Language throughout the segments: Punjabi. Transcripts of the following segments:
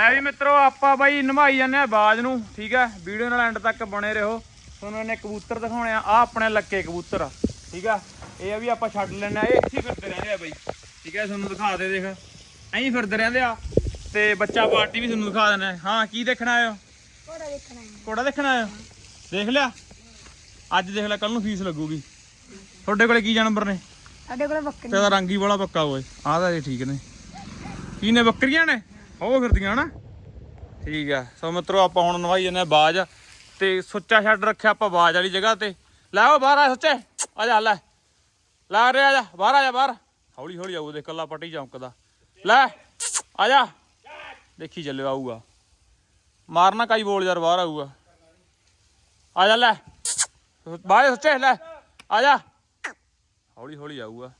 ਐ ਵੀ ਮਿੱਤਰੋ ਆਪਾਂ ਬਾਈ ਨਮਾਈ ਜਾਂਦੇ ਆ ਬਾਜ ਨੂੰ ਠੀਕ ਹੈ? ਵੀਡੀਓ ਨਾਲ ਐਂਡ ਤੱਕ ਬਣੇ ਰਹੋ। ਤੁਹਾਨੂੰ ਇਹਨੇ ਕਬੂਤਰ ਦਿਖਾਉਣੇ ਆ ਆ ਆਪਣੇ ਲੱਕੇ ਕਬੂਤਰ ਠੀਕ ਆ ਇਹ ਆ ਵੀ ਆਪਾਂ ਛੱਡ ਲੈਣਾ ਇਹ ਇੱਥੇ ਫਿਰਦੇ ਰਹਿੰਦੇ ਆ ਬਾਈ ਠੀਕ ਹੈ? ਤੁਹਾਨੂੰ ਦਿਖਾ ਦੇ ਦੇਖ। ਐਂ ਫਿਰਦੇ ਰਹਿੰਦੇ ਆ ਤੇ ਬੱਚਾ ਪਾਰਟੀ ਵੀ ਤੁਹਾਨੂੰ ਦਿਖਾ ਦੇਣਾ ਹਾਂ ਕੀ ਦੇਖਣਾ ਆਇਓ? ਦੇਖਣਾ ਕੋੜਾ ਦੇਖਣਾ ਆਇਓ? ਦੇਖ ਲਿਆ? ਅੱਜ ਦੇਖ ਲੈ ਕੱਲ ਨੂੰ ਫੀਸ ਲੱਗੂਗੀ। ਤੁਹਾਡੇ ਕੋਲੇ ਕੀ ਜਾਨਵਰ ਨੇ? ਸਾਡੇ ਕੋਲ ਬੱਕਰੀ ਤੇ ਰੰਗ ਬੜਾ ਪੱਕਾ ਓਏ ਆਹ ਤਾਂ ਇਹ ਠੀਕ ਨੇ। ਕੀ ਨੇ ਬੱਕਰੀਆਂ ਨੇ? ਉਹ ਫਿਰਦੀਆਂ ਨਾ ਠੀਕ ਆ। ਸੋ ਮਿੱਤਰੋ, ਆਪਾਂ ਹੁਣ ਨਵਾਈ ਜੰਨੇ ਬਾਜ ਤੇ ਸੁੱਚਾ ਛੱਡ ਰੱਖਿਆ ਆਪਾਂ ਬਾਜ ਵਾਲੀ ਜਗ੍ਹਾ ਤੇ। ਲੈ ਆਓ ਬਾਹਰ ਆ ਸੁੱਚੇ। ਆ ਜਾ, ਲੈ। ਲੈ ਰੇ, ਆ ਜਾ। ਬਾਹਰ ਆ ਜਾ, ਬਾਹਰ। ਹੌਲੀ ਹੌਲੀ ਆਊ ਦੇ ਕੱਲਾ ਪੱਟੀ ਚੌਂਕਦਾ ਲੈ, ਆ ਜਾ। ਦੇਖੀ ਚੱਲਿਓ, ਆਊਗਾ। ਮਾਰਨਾ ਕਾਈ ਬੋਲ ਯਾਰ, ਬਾਹਰ ਆਊਗਾ। ਆ ਜਾ, ਲੈ। ਬਾਹਰ ਸੁੱਚੇ, ਲੈ। ਆ ਜਾ। ਹੌਲੀ ਹੌਲੀ ਆਊਗਾ।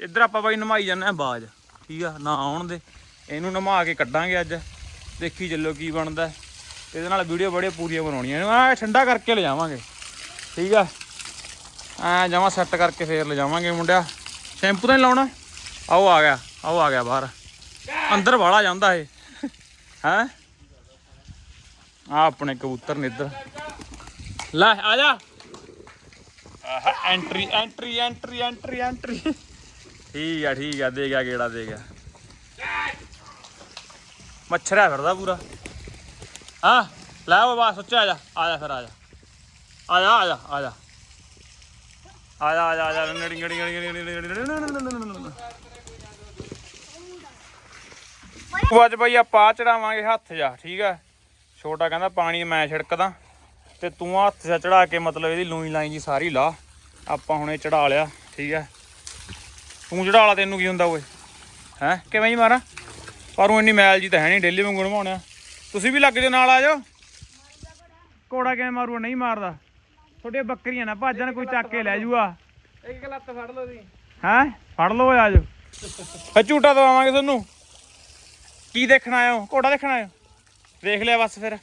ਇੱਧਰ ਆਪਾਂ ਬਾਈ ਨਮਾਈ ਜਾਂਦੇ ਆ ਬਾਜ। ਠੀਕ ਆ, ਨਾ ਆਉਣ ਦੇ। ਇਹਨੂੰ ਨਮਾ ਕੇ ਕੱਢਾਂਗੇ ਅੱਜ। ਦੇਖੀ ਚੱਲੋ ਕੀ ਬਣਦਾ। ਇਹਦੇ ਨਾਲ ਵੀਡੀਓ ਬੜੀਆਂ ਪੂਰੀਆਂ ਬਣਾਉਣੀਆਂ ਇਹਨੂੰ ਆ ਠੰਡਾ ਕਰਕੇ ਲਿਜਾਵਾਂਗੇ। ਠੀਕ ਆ? ਐ ਜਾਵਾਂ ਸੈੱਟ ਕਰਕੇ ਫੇਰ ਲਿਜਾਵਾਂਗੇ ਮੁੰਡਿਆ। ਸ਼ੈਂਪੂ ਤਾਂ ਨਹੀਂ ਲਾਉਣਾ? ਆਓ ਆ ਗਿਆ, ਆਓ ਆ ਗਿਆ ਬਾਹਰ। ਅੰਦਰ ਵਾਲਾ ਜਾਂਦਾ ਇਹ। ਹੈ? ਆ ਆਪਣੇ ਕਬੂਤਰ ਨੇ ਇੱਧਰ। ਲੈ, ਆ ਜਾ। Entry entry entry entry entry ਠੀਕ ਆ ਠੀਕ ਆ ਦੇ ਗਿਆ ਗੇੜਾ ਦੇ ਗਿਆ ਮੱਛਰਾ ਫਿਰਦਾ ਪੂਰਾ ਹਾਂ ਲੈ ਉਹ ਬਸ ਸੋਚਿਆ ਆ ਜਾ ਆ ਜਾ ਫਿਰ ਆ ਜਾ ਆ ਜਾ ਆ ਜਾ ਆ ਜਾ ਆ ਜਾ ਆ ਜਾ ਆ ਜਾ ਨੜੀ ਨੜੀ ਨੜੀ ਨੜੀ ਉਹ ਅੱਜ ਬਈ ਆਪਾਂ ਚੜਾਵਾਂਗੇ ਹੱਥ ਜਾ ਠੀਕ ਆ ਛੋਟਾ ਕਹਿੰਦਾ ਪਾਣੀ ਮੈਂ ਛਿੜਕਦਾ ਤੇ ਤੂੰ ਹੱਥ ਜਾ ਚੜਾ ਕੇ ਮਤਲਬ ਇਹਦੀ ਲੂਈ ਲਾਈ ਜੀ ਸਾਰੀ ਲਾ ਆਪਾਂ ਹੁਣ ਇਹ ਚੜਾ ਲਿਆ ਠੀਕ ਹੈ ਤੂੰ ਚੜਾ ਲਾ ਤੈਨੂੰ ਕੀ ਹੁੰਦਾ ਓਏ? ਹੈ? ਕਿਵੇਂ ਜੀ ਮਾਰਾਂ? ਪਰ ਉਹ ਇੰਨੀ ਮੈਲ ਜੀ ਤਾਂ ਹੈ ਨਹੀਂ ਡੇਲੀ ਵਾਂਗੂ ਨਵਾਉਣਾ ਤੁਸੀਂ ਵੀ ਲੱਗ ਜਾਓ ਨਾਲ ਆ ਜਾਓ। ਕੋੜਾ ਕਿਵੇਂ ਮਾਰੂ ਨਹੀਂ ਮਾਰਦਾ। ਤੁਹਾਡੀਆਂ ਬੱਕਰੀਆਂ ਨਾ ਭਾਜਣ ਕੋਈ ਚੱਕ ਕੇ ਲੈ ਜੂਗਾ ਇੱਕ ਲੱਤ ਫੜ ਲਓ ਦੀ ਹੈ? ਫੜ ਲਓ ਆ ਜਾਓ। ਫੇ ਝੂਟਾ ਦਵਾਵਾਂਗੇ ਤੁਹਾਨੂੰ। ਕੀ ਦੇਖਣਾ ਆਇਓ ਘੋੜਾ ਦੇਖਣਾ ਆਇਓ ਦੇਖ ਲਿਆ ਬਸ ਫਿਰ।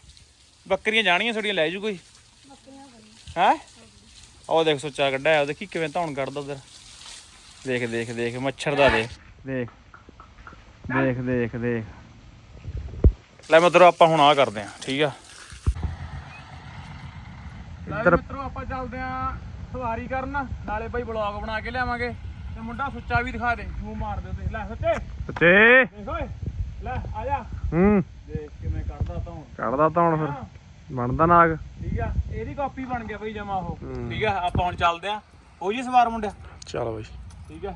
ਬੱਕਰੀਆਂ ਜਾਣੀਆਂ ਤੁਹਾਡੀਆਂ ਲੈ ਜੂ ਕੋਈ। ਹੈ? ਉਹ ਦੇਖ ਸੁੱਚਾ ਕੱਢਿਆ ਉਹ ਦੇਖੀ ਕਿਵੇਂ ਧੌਣ ਕੱਢਦਾ ਉਧਰ। ਦੇਖ ਦੇਖ ਦੇਖ ਮੱਛਰ ਦਾ ਦੇਖ। ਦੇਖ ਦੇਖ ਦੇਖ ਦੇਖ। ਲੈ ਮਿੱਤਰੋ ਆਪਾਂ ਹੁਣ ਆ ਕਰਦੇ ਆ ਠੀਕ ਆ? ਇੱਧਰ ਮਿੱਤਰੋ ਆਪਾਂ ਚੱਲਦੇ ਆ ਸਵਾਰੀ ਕਰਨ। ਨਾਲੇ ਭਾਈ ਬਲੌਗ ਬਣਾ ਕੇ ਲਿਆਵਾਂਗੇ। ਤੇ ਮੁੰਡਾ ਸੁੱਚਾ ਵੀ ਦਿਖਾ ਦੇ ਮੂੰਹ ਮਾਰ ਦੇ ਤੇ ਲੈ ਸੁੱਚੇ। ਸੱਚੇ। ਦੇਖ ਓਏ। ਲੈ ਆ ਜਾ। ਹੂੰ। ਦੇਖ ਕਿਵੇਂ ਕੱਢਦਾ ਧੌਣ। ਕੱਢਦਾ ਤਾਂ ਹੁਣ ਫਿਰ ਬਣਦਾ ਨਾਗ। ਠੀਕ ਆ। ਇਹਦੀ ਕਾਪੀ ਬਣ ਗਿਆ ਬਈ ਜਮਾ ਉਹ। ਠੀਕ ਆ ਆਪਾਂ ਹੁਣ ਚੱਲਦੇ ਆ ਹੋ ਜੀ ਸਵਾਰ ਮੁੰਡਿਆ ਚਲ ਬਈ। ਠੀਕ ਆ?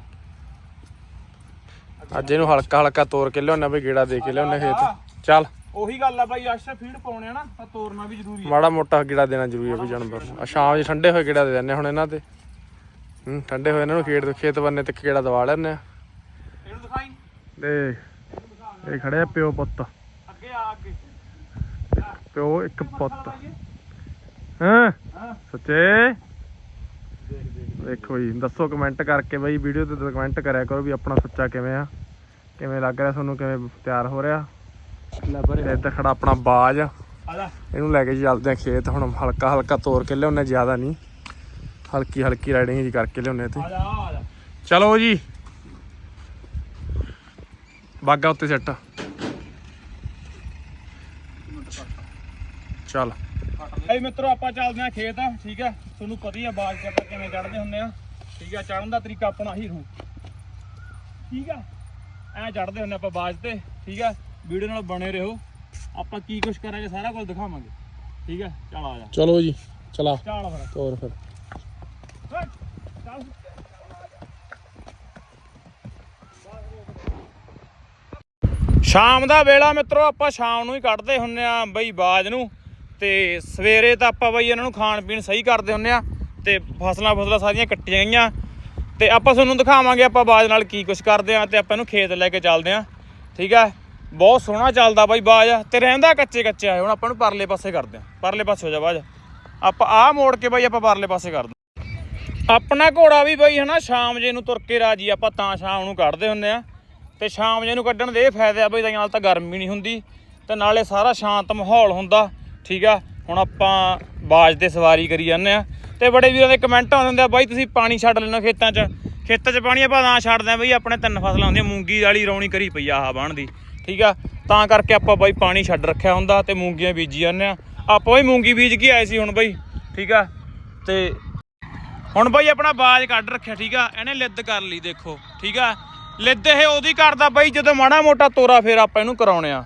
ਅੱਜ ਇਹਨੂੰ ਹਲਕਾ ਹਲਕਾ ਤੋੜ ਕੇ ਲਿਆਉਣਾ ਬਈ ਗੇੜਾ ਦੇ ਕੇ ਲਿਆਉਣਾ ਖੇਤ। ਚੱਲ। ਉਹੀ ਗੱਲ ਆ ਬਾਈ ਅਸ਼ਾ ਫੀਡ ਪਾਉਣੇ ਆ ਨਾ ਤਾਂ ਤੋਰਨਾ ਵੀ ਜ਼ਰੂਰੀ ਆ। ਮਾੜਾ ਮੋਟਾ ਗੇੜਾ ਦੇਣਾ ਜ਼ਰੂਰੀ ਹੈ ਵੀ ਜਾਨਵਰ ਆ ਸ਼ਾਮ 'ਚ ਠੰਡੇ ਹੋਏ ਗੇੜਾ ਦੇ ਦਿੰਦੇ ਹੁਣ ਇਹਨਾਂ ਤੇ। ਹੂੰ ਠੰਡੇ ਹੋਏ ਇਹਨਾਂ ਨੂੰ ਖੇਤ ਖੇਤ ਬੰਨੇ ਤੇ ਗੇੜਾ ਦਵਾ ਲੈਣੇ ਆ। ਇਹਨੂੰ ਦਿਖਾਈ। ਦੇ ਇਹ ਖੜੇ ਆ ਪਿਓ ਪੁੱਤ। ਅੱਗੇ ਆ ਅੱਗੇ। ਪਿਓ ਇੱਕ ਪੁੱਤ। ਹਾਂ। ਸੱਚੇ? ਦੇਖ ਜੀ ਦੱਸੋ ਕਮੈਂਟ ਕਰਕੇ ਬਈ ਵੀਡੀਓ ਤੇ ਕਮੈਂਟ ਕਰਿਆ ਕਰੋ ਵੀ ਆਪਣਾ ਸੱਚਾ ਕਿਵੇਂ ਆ। ਕਿਵੇਂ ਲੱਗ ਰਿਹਾ ਤੁਹਾਨੂੰ ਕਿਵੇਂ ਤਿਆਰ ਹੋ ਰਿਹਾ? ਤੇ ਇੱਧਰ ਖੜਾ ਆਪਣਾ ਬਾਜ। ਆ ਇਹਨੂੰ ਲੈ ਕੇ ਚੱਲਦੇ ਆ ਖੇਤ ਹੁਣ ਹਲਕਾ ਹਲਕਾ ਤੋੜ ਕੇ ਲਿਆਉਣੇ ਜ਼ਿਆਦਾ ਨਹੀਂ। ਹਲਕੀ ਹਲਕੀ ਰਾਈਡਿੰਗ ਜੀ ਕਰਕੇ ਲਿਆਉਣੇ ਤੇ ਚਲੋ ਜੀ। ਬਾਗਾ ਉੱਤੇ ਸੈੱਟ ਚੱਲ। ਭਾਈ ਮਿੱਤਰੋ ਆਪਾਂ ਚੱਲਦੇ ਆ ਖੇਤ ਠੀਕ ਆ ਤੁਹਾਨੂੰ ਪਤਾ ਹੀ ਆ ਬਾਜ ਤੇ ਆਪਾਂ ਕਿਵੇਂ ਚੜਦੇ ਹੁੰਦੇ ਆ। ਠੀਕ ਆ ਚੜਨ ਦਾ ਤਰੀਕਾ ਆਪਣਾ ਹੀ ਰੂ ਠੀਕ ਆ ਐ ਚੜਦੇ ਹੁੰਦੇ ਆਪਾਂ ਬਾਜ ਤੇ ਠੀਕ ਆ ਵੀਡੀਓ ਨਾਲ ਬਣੇ ਰਹੋ। ਆਪਾਂ ਕੀ ਕੁਛ ਕਰਾਂਗੇ ਸਾਰਾ ਕੁਝ ਦਿਖਾਵਾਂਗੇ। ਠੀਕ ਆ ਚੱਲ ਆ ਜਾ। ਚਲੋ ਜੀ ਚਲਾ। ਚੱਲ ਫਿਰ। ਤੋਰ ਫਿਰ। ਚੱਲ ਸ਼ਾਮ ਦਾ ਵੇਲਾ ਮਿੱਤਰੋ ਆਪਾਂ ਸ਼ਾਮ ਨੂੰ ਹੀ ਕੱਢਦੇ ਹੁੰਨੇ ਆ ਬਈ ਬਾਜ ਨੂੰ। ਤੇ ਸਵੇਰੇ ਤਾਂ ਆਪਾਂ ਬਾਈ ਇਹਨਾਂ ਨੂੰ ਖਾਣ ਪੀਣ ਸਹੀ ਕਰਦੇ ਹੁੰਨੇ ਆ ਤੇ ਫਸਲਾਂ ਫਸਲਾਂ ਸਾਰੀਆਂ ਕੱਟੀਆਂ ਗਈਆਂ। ਤੇ ਆਪਾਂ ਤੁਹਾਨੂੰ ਦਿਖਾਵਾਂਗੇ ਆਪਾਂ ਬਾਜ ਨਾਲ ਕੀ ਕੁਝ ਕਰਦੇ ਆ ਤੇ ਆਪਾਂ ਇਹਨੂੰ ਖੇਤ ਲੈ ਕੇ ਚੱਲਦੇ ਆ। ਠੀਕ ਆ? ਬਹੁਤ ਸੋਹਣਾ ਚੱਲਦਾ ਬਾਈ ਬਾਜ ਤੇ ਰਹਿੰਦਾ ਕੱਚੇ ਕੱਚੇ ਆ, ਹੁਣ ਆਪਾਂ ਨੂੰ ਪਰਲੇ ਪਾਸੇ ਕਰਦੇ ਆ। ਪਰਲੇ ਪਾਸੇ ਹੋ ਜਾ ਬਾਜ। ਆਪਾਂ ਆਹ ਮੋੜ ਕੇ ਬਾਈ ਆਪਾਂ ਪਰਲੇ ਪਾਸੇ ਕਰਦੇ ਆਪਣਾ ਘੋੜਾ ਵੀ ਬਈ ਹਨਾ, ਸ਼ਾਮ ਜੇ ਨੂੰ ਤੁਰ ਕੇ ਰਾਜੀ ਆਪਾਂ ਤਾਂ ਸ਼ਾਮ ਨੂੰ ਕੱਢਦੇ ਹੁੰਨੇ ਆ। ਤੇ ਸ਼ਾਮ ਜੇ ਨੂੰ ਕੱਢਣ ਦੇ ਇਹ ਫਾਇਦੇ ਆ ਬਈ, ਤਾਂ ਨਾਲ ਤਾਂ ਗਰਮੀ ਨਹੀਂ ਹੁੰਦੀ ਤੇ ਨਾਲੇ ਸਾਰਾ ਸ਼ਾਂਤ ਮਾਹੌਲ ਹੁੰਦਾ। ਠੀਕ ਆ? ਹੁਣ ਆਪਾਂ ਬਾਜ ਤੇ ਸਵਾਰੀ ਕਰੀ ਜਾਂਦੇ ਆ। ਤੇ ਬੜੇ ਵੀਰਾਂ ਦੇ ਕਮੈਂਟ ਆਉਂਦੇ ਹੁੰਦੇ ਆ, ਬਾਈ ਤੁਸੀਂ ਪਾਣੀ ਛੱਡ ਲੈਣਾ ਖੇਤਾਂ 'ਚ। ਖੇਤਾਂ 'ਚ ਪਾਣੀ ਆਪਾਂ ਤਾਂ ਛੱਡਦੇ ਆ ਬਈ ਆਪਣੇ ਤਿੰਨ ਫਸਲਾਂ ਹੁੰਦੀਆਂ, ਮੂੰਗੀ ਵਾਲੀ ਰੌਣੀ ਕਰੀ ਪਈ ਆ ਆਹ ਬਾਣ ਦੀ ਠੀਕ ਆ? ਤਾਂ ਕਰਕੇ ਆਪਾਂ ਬਾਈ ਪਾਣੀ ਛੱਡ ਰੱਖਿਆ ਹੁੰਦਾ ਤੇ ਮੂੰਗੀਆਂ ਬੀਜੀ ਜਾਂਦੇ ਆ। ਆਪਾਂ ਵੀ ਮੂੰਗੀ ਬੀਜ ਕੇ ਆਏ ਸੀ ਹੁਣ ਬਾਈ, ਠੀਕ ਆ? ਤੇ ਹੁਣ ਬਾਈ ਆਪਣਾ ਬਾਜ ਕੱਢ ਰੱਖਿਆ, ਠੀਕ ਆ? ਇਹਨੇ ਲਿੱਦ ਕਰ ਲਈ ਦੇਖੋ, ਠੀਕ ਆ? ਲਿੱਦ ਇਹ ਉਹਦੀ ਕਰਦਾ ਬਾਈ ਜਦੋਂ ਮਾੜਾ ਮੋਟਾ ਤੋਰਾ ਫੇਰ ਆਪਾਂ ਇਹਨੂੰ ਕਰਾਉਣੇ ਆ,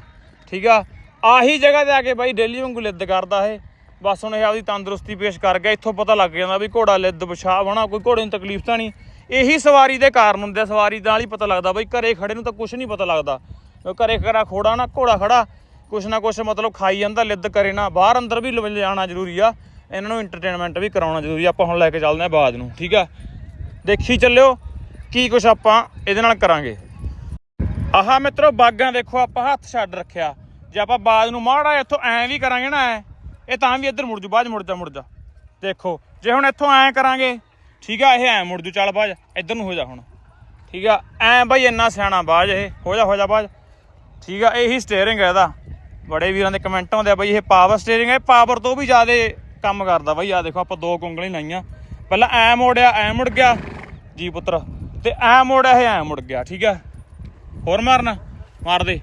ਠੀਕ ਆ? ਆਹੀ ਜਗ੍ਹਾ ਤੇ ਆ ਕੇ ਬਾਈ ਡੇਲੀ ਵਾਂਗੂ ਲਿੱਦ ਕਰਦਾ ਇਹ। ਬਸ ਹੁਣ ਇਹ ਆਪਦੀ ਤੰਦਰੁਸਤੀ ਪੇਸ਼ ਕਰ ਗਿਆ, ਇੱਥੋਂ ਪਤਾ ਲੱਗ ਜਾਂਦਾ ਵੀ ਘੋੜਾ ਲਿੱਦ ਪਿਸ਼ਾਬ ਹੋਣਾ, ਕੋਈ ਘੋੜੇ ਨੂੰ ਤਕਲੀਫ ਤਾਂ ਨਹੀਂ। ਇਹੀ ਸਵਾਰੀ ਦੇ ਕਾਰਨ ਹੁੰਦੇ ਆ, ਸਵਾਰੀ ਨਾਲ ਹੀ ਪਤਾ ਲੱਗਦਾ ਬਾਈ, ਘਰੇ ਖੜੇ ਨੂੰ ਤਾਂ ਕੁਝ ਨਹੀਂ ਪਤਾ ਲੱਗਦਾ। ਉਹ ਘਰੇ ਖੜਾ ਖੋੜਾ ਨਾ, ਘੋੜਾ ਖੜਾ, ਕੁਛ ਨਾ ਕੁਛ ਮਤਲਬ ਖਾਈ ਜਾਂਦਾ, ਲਿੱਦ ਕਰੇ ਨਾ। ਬਾਹਰ ਅੰਦਰ ਵੀ ਲ- ਲਿਜਾਣਾ ਜ਼ਰੂਰੀ ਆ, ਇਹਨਾਂ ਨੂੰ ਐਂਟਰਟੇਨਮੈਂਟ ਵੀ ਕਰਾਉਣਾ ਜ਼ਰੂਰੀ ਆ। ਆਪਾਂ ਹੁਣ ਲੈ ਕੇ ਚੱਲਦੇ ਆ ਬਾਜ ਨੂੰ, ਠੀਕ ਆ? ਦੇਖੀ ਚੱਲਿਓ ਕੀ ਕੁਛ ਆਪਾਂ ਇਹਦੇ ਨਾਲ ਕਰਾਂਗੇ। ਆਹਾ ਮਿੱਤਰੋ, ਬਾਗਾਂ ਦੇਖੋ, ਆਪਾਂ ਹੱਥ ਛੱਡ ਰੱਖਿਆ। ਜੇ ਆਪਾਂ ਬਾਜ ਨੂੰ ਮਾੜਾ ਇੱਥੋਂ ਐਂ ਵੀ ਕਰਾਂਗੇ ਨਾ ਐਂ, ਇਹ ਤਾਂ ਵੀ ਇੱਧਰ ਮੁੜ ਜੂ, ਬਾਜ ਮੁੜ ਜਾ ਜਾ। ਦੇਖੋ, ਜੇ ਹੁਣ ਇੱਥੋਂ ਐਂ ਕਰਾਂਗੇ, ਠੀਕ ਆ, ਇਹ ਐਂ ਮੁੜ ਜੂ, ਚੱਲ ਬਾਜ, ਇੱਧਰ ਨੂੰ ਹੋ ਜਾ ਹੁਣ। ਠੀਕ ਆ, ਐਂ ਬਈ ਇੰਨਾ ਸਿਆਣਾ ਬਾਜ ਇਹ, ਹੋ ਜਾ ਹੋ ਜਾ ਬਾਜ। ਠੀਕ ਆ, ਇਹੀ ਸਟੀਅਰਿੰਗ ਹੈ ਇਹਦਾ। ਬੜੇ ਵੀਰਾਂ ਦੇ ਕਮੈਂਟ ਆਉਂਦੇ ਆ ਬਈ ਇਹ ਪਾਵਰ ਸਟੀਅਰਿੰਗ ਹੈ ਪਾਵਰ ਤੋਂ ਵੀ ਜ਼ਿਆਦਾ ਕੰਮ ਕਰਦਾ ਬਈ। ਆ ਦੇਖੋ, ਆਪਾਂ ਦੋ ਕੁੰਗਲੀਆਂ ਲਾਈਆਂ। ਪਹਿਲਾਂ ਐ ਮੋੜਿਆ, ਐ ਮੁੜ ਗਿਆ। ਜੀ ਪੁੱਤਰ, ਤੇ ਐ ਮੋੜਿਆ, ਇਹ ਐ ਮੁੜ ਗਿਆ, ਠੀਕ ਆ। ਹੋਰ ਮਾਰਨਾ, ਮਾਰ ਦੇ।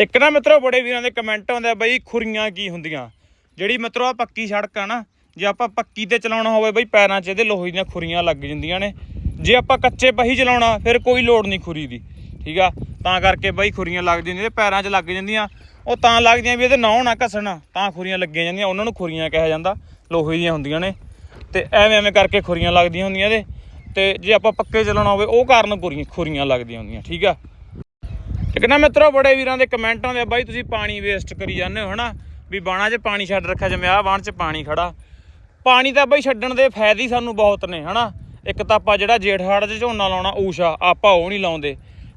ਇੱਕ ਨਾ ਮਿੱਤਰੋ, ਬੜੇ ਵੀਰਾਂ ਦੇ ਕਮੈਂਟ ਆਉਂਦੇ ਆ ਬਈ ਖੁਰੀਆਂ ਕੀ ਹੁੰਦੀਆਂ। ਜਿਹੜੀ ਮਿੱਤਰੋ ਆ ਪੱਕੀ ਸੜਕ ਆ ਨਾ, ਜੇ ਆਪਾਂ ਪੱਕੀ ਤੇ ਚਲਾਉਣਾ ਹੋਵੇ ਬਈ, ਪੈਰਾਂ 'ਚ ਇਹਦੇ ਲੋਹੇ ਦੀਆਂ ਖੁਰੀਆਂ ਲੱਗ ਜਾਂਦੀਆਂ ਨੇ। ਜੇ ਆਪਾਂ ਕੱਚੇ ਪਹੀ ਚਲਾਉਣਾ, ਫਿਰ ਕੋਈ ਲੋੜ ਨਹੀਂ ਖੁਰੀ ਦੀ, ਠੀਕ ਆ? ਤਾਂ ਕਰਕੇ ਬਈ ਖੁਰੀਆਂ ਲੱਗ ਜਾਂਦੀਆਂ ਤੇ ਪੈਰਾਂ 'ਚ ਲੱਗ ਜਾਂਦੀਆਂ। ਉਹ ਤਾਂ ਲੱਗਦੀਆਂ ਵੀ ਇਹਦੇ ਨਹੁੰ ਨਾ ਘਸਣ, ਤਾਂ ਖੁਰੀਆਂ ਲੱਗੀਆਂ ਜਾਂਦੀਆਂ, ਉਹਨਾਂ ਨੂੰ ਖੁਰੀਆਂ ਕਿਹਾ ਜਾਂਦਾ, ਲੋਹੇ ਦੀਆਂ ਹੁੰਦੀਆਂ ਨੇ। ਤੇ ਐਵੇਂ ਐਵੇਂ ਕਰਕੇ ਖੁਰੀਆਂ ਲੱਗਦੀਆਂ ਹੁੰਦੀਆਂ ਇਹਦੇ ਤੇ ਜੇ ਆਪਾਂ ਪੱਕੇ ਚਲਾਉਣਾ ਹੋਵੇ, ਉਹ ਕਾਰਨ ਖੁਰੀਆਂ ਖੁਰੀਆਂ ਲੱਗਦੀਆਂ ਹੁੰਦੀਆਂ, ਠੀਕ ਆ? ਇੱਕ ਨਾ ਮਿੱਤਰੋ, ਬੜੇ ਵੀਰਾਂ ਦੇ ਕਮੈਂਟਾਂ ਦੇ ਬਾਈ ਤੁਸੀਂ ਪਾਣੀ ਵੇਸਟ ਕਰੀ ਜਾਂਦੇ ਹੋ, ਹਨਾ? ਵੀ ਬਾਣਾ 'ਚ ਪਾਣੀ ਛੱਡ ਰੱਖਿਆ ਜਿਵੇਂ ਆਹ ਬਾਣ 'ਚ ਪਾਣੀ ਖੜਾ। ਪਾਣੀ ਤਾਂ ਬਾਈ ਛੱਡਣ ਦੇ ਫਾਇਦੇ ਹੀ ਸਾਨੂੰ ਬਹੁਤ ਨੇ, ਹਨਾ? ਇੱਕ ਤਾਂ ਆਪਾਂ ਜਿਹੜਾ ਜੇਠ ਹਾੜ 'ਚ ਝੋਨਾ ਲਾਉਣਾ, ਊਸ਼ਾ, ਆਪਾਂ ਉਹ ਨਹੀਂ ਲਾਉਂਦੇ।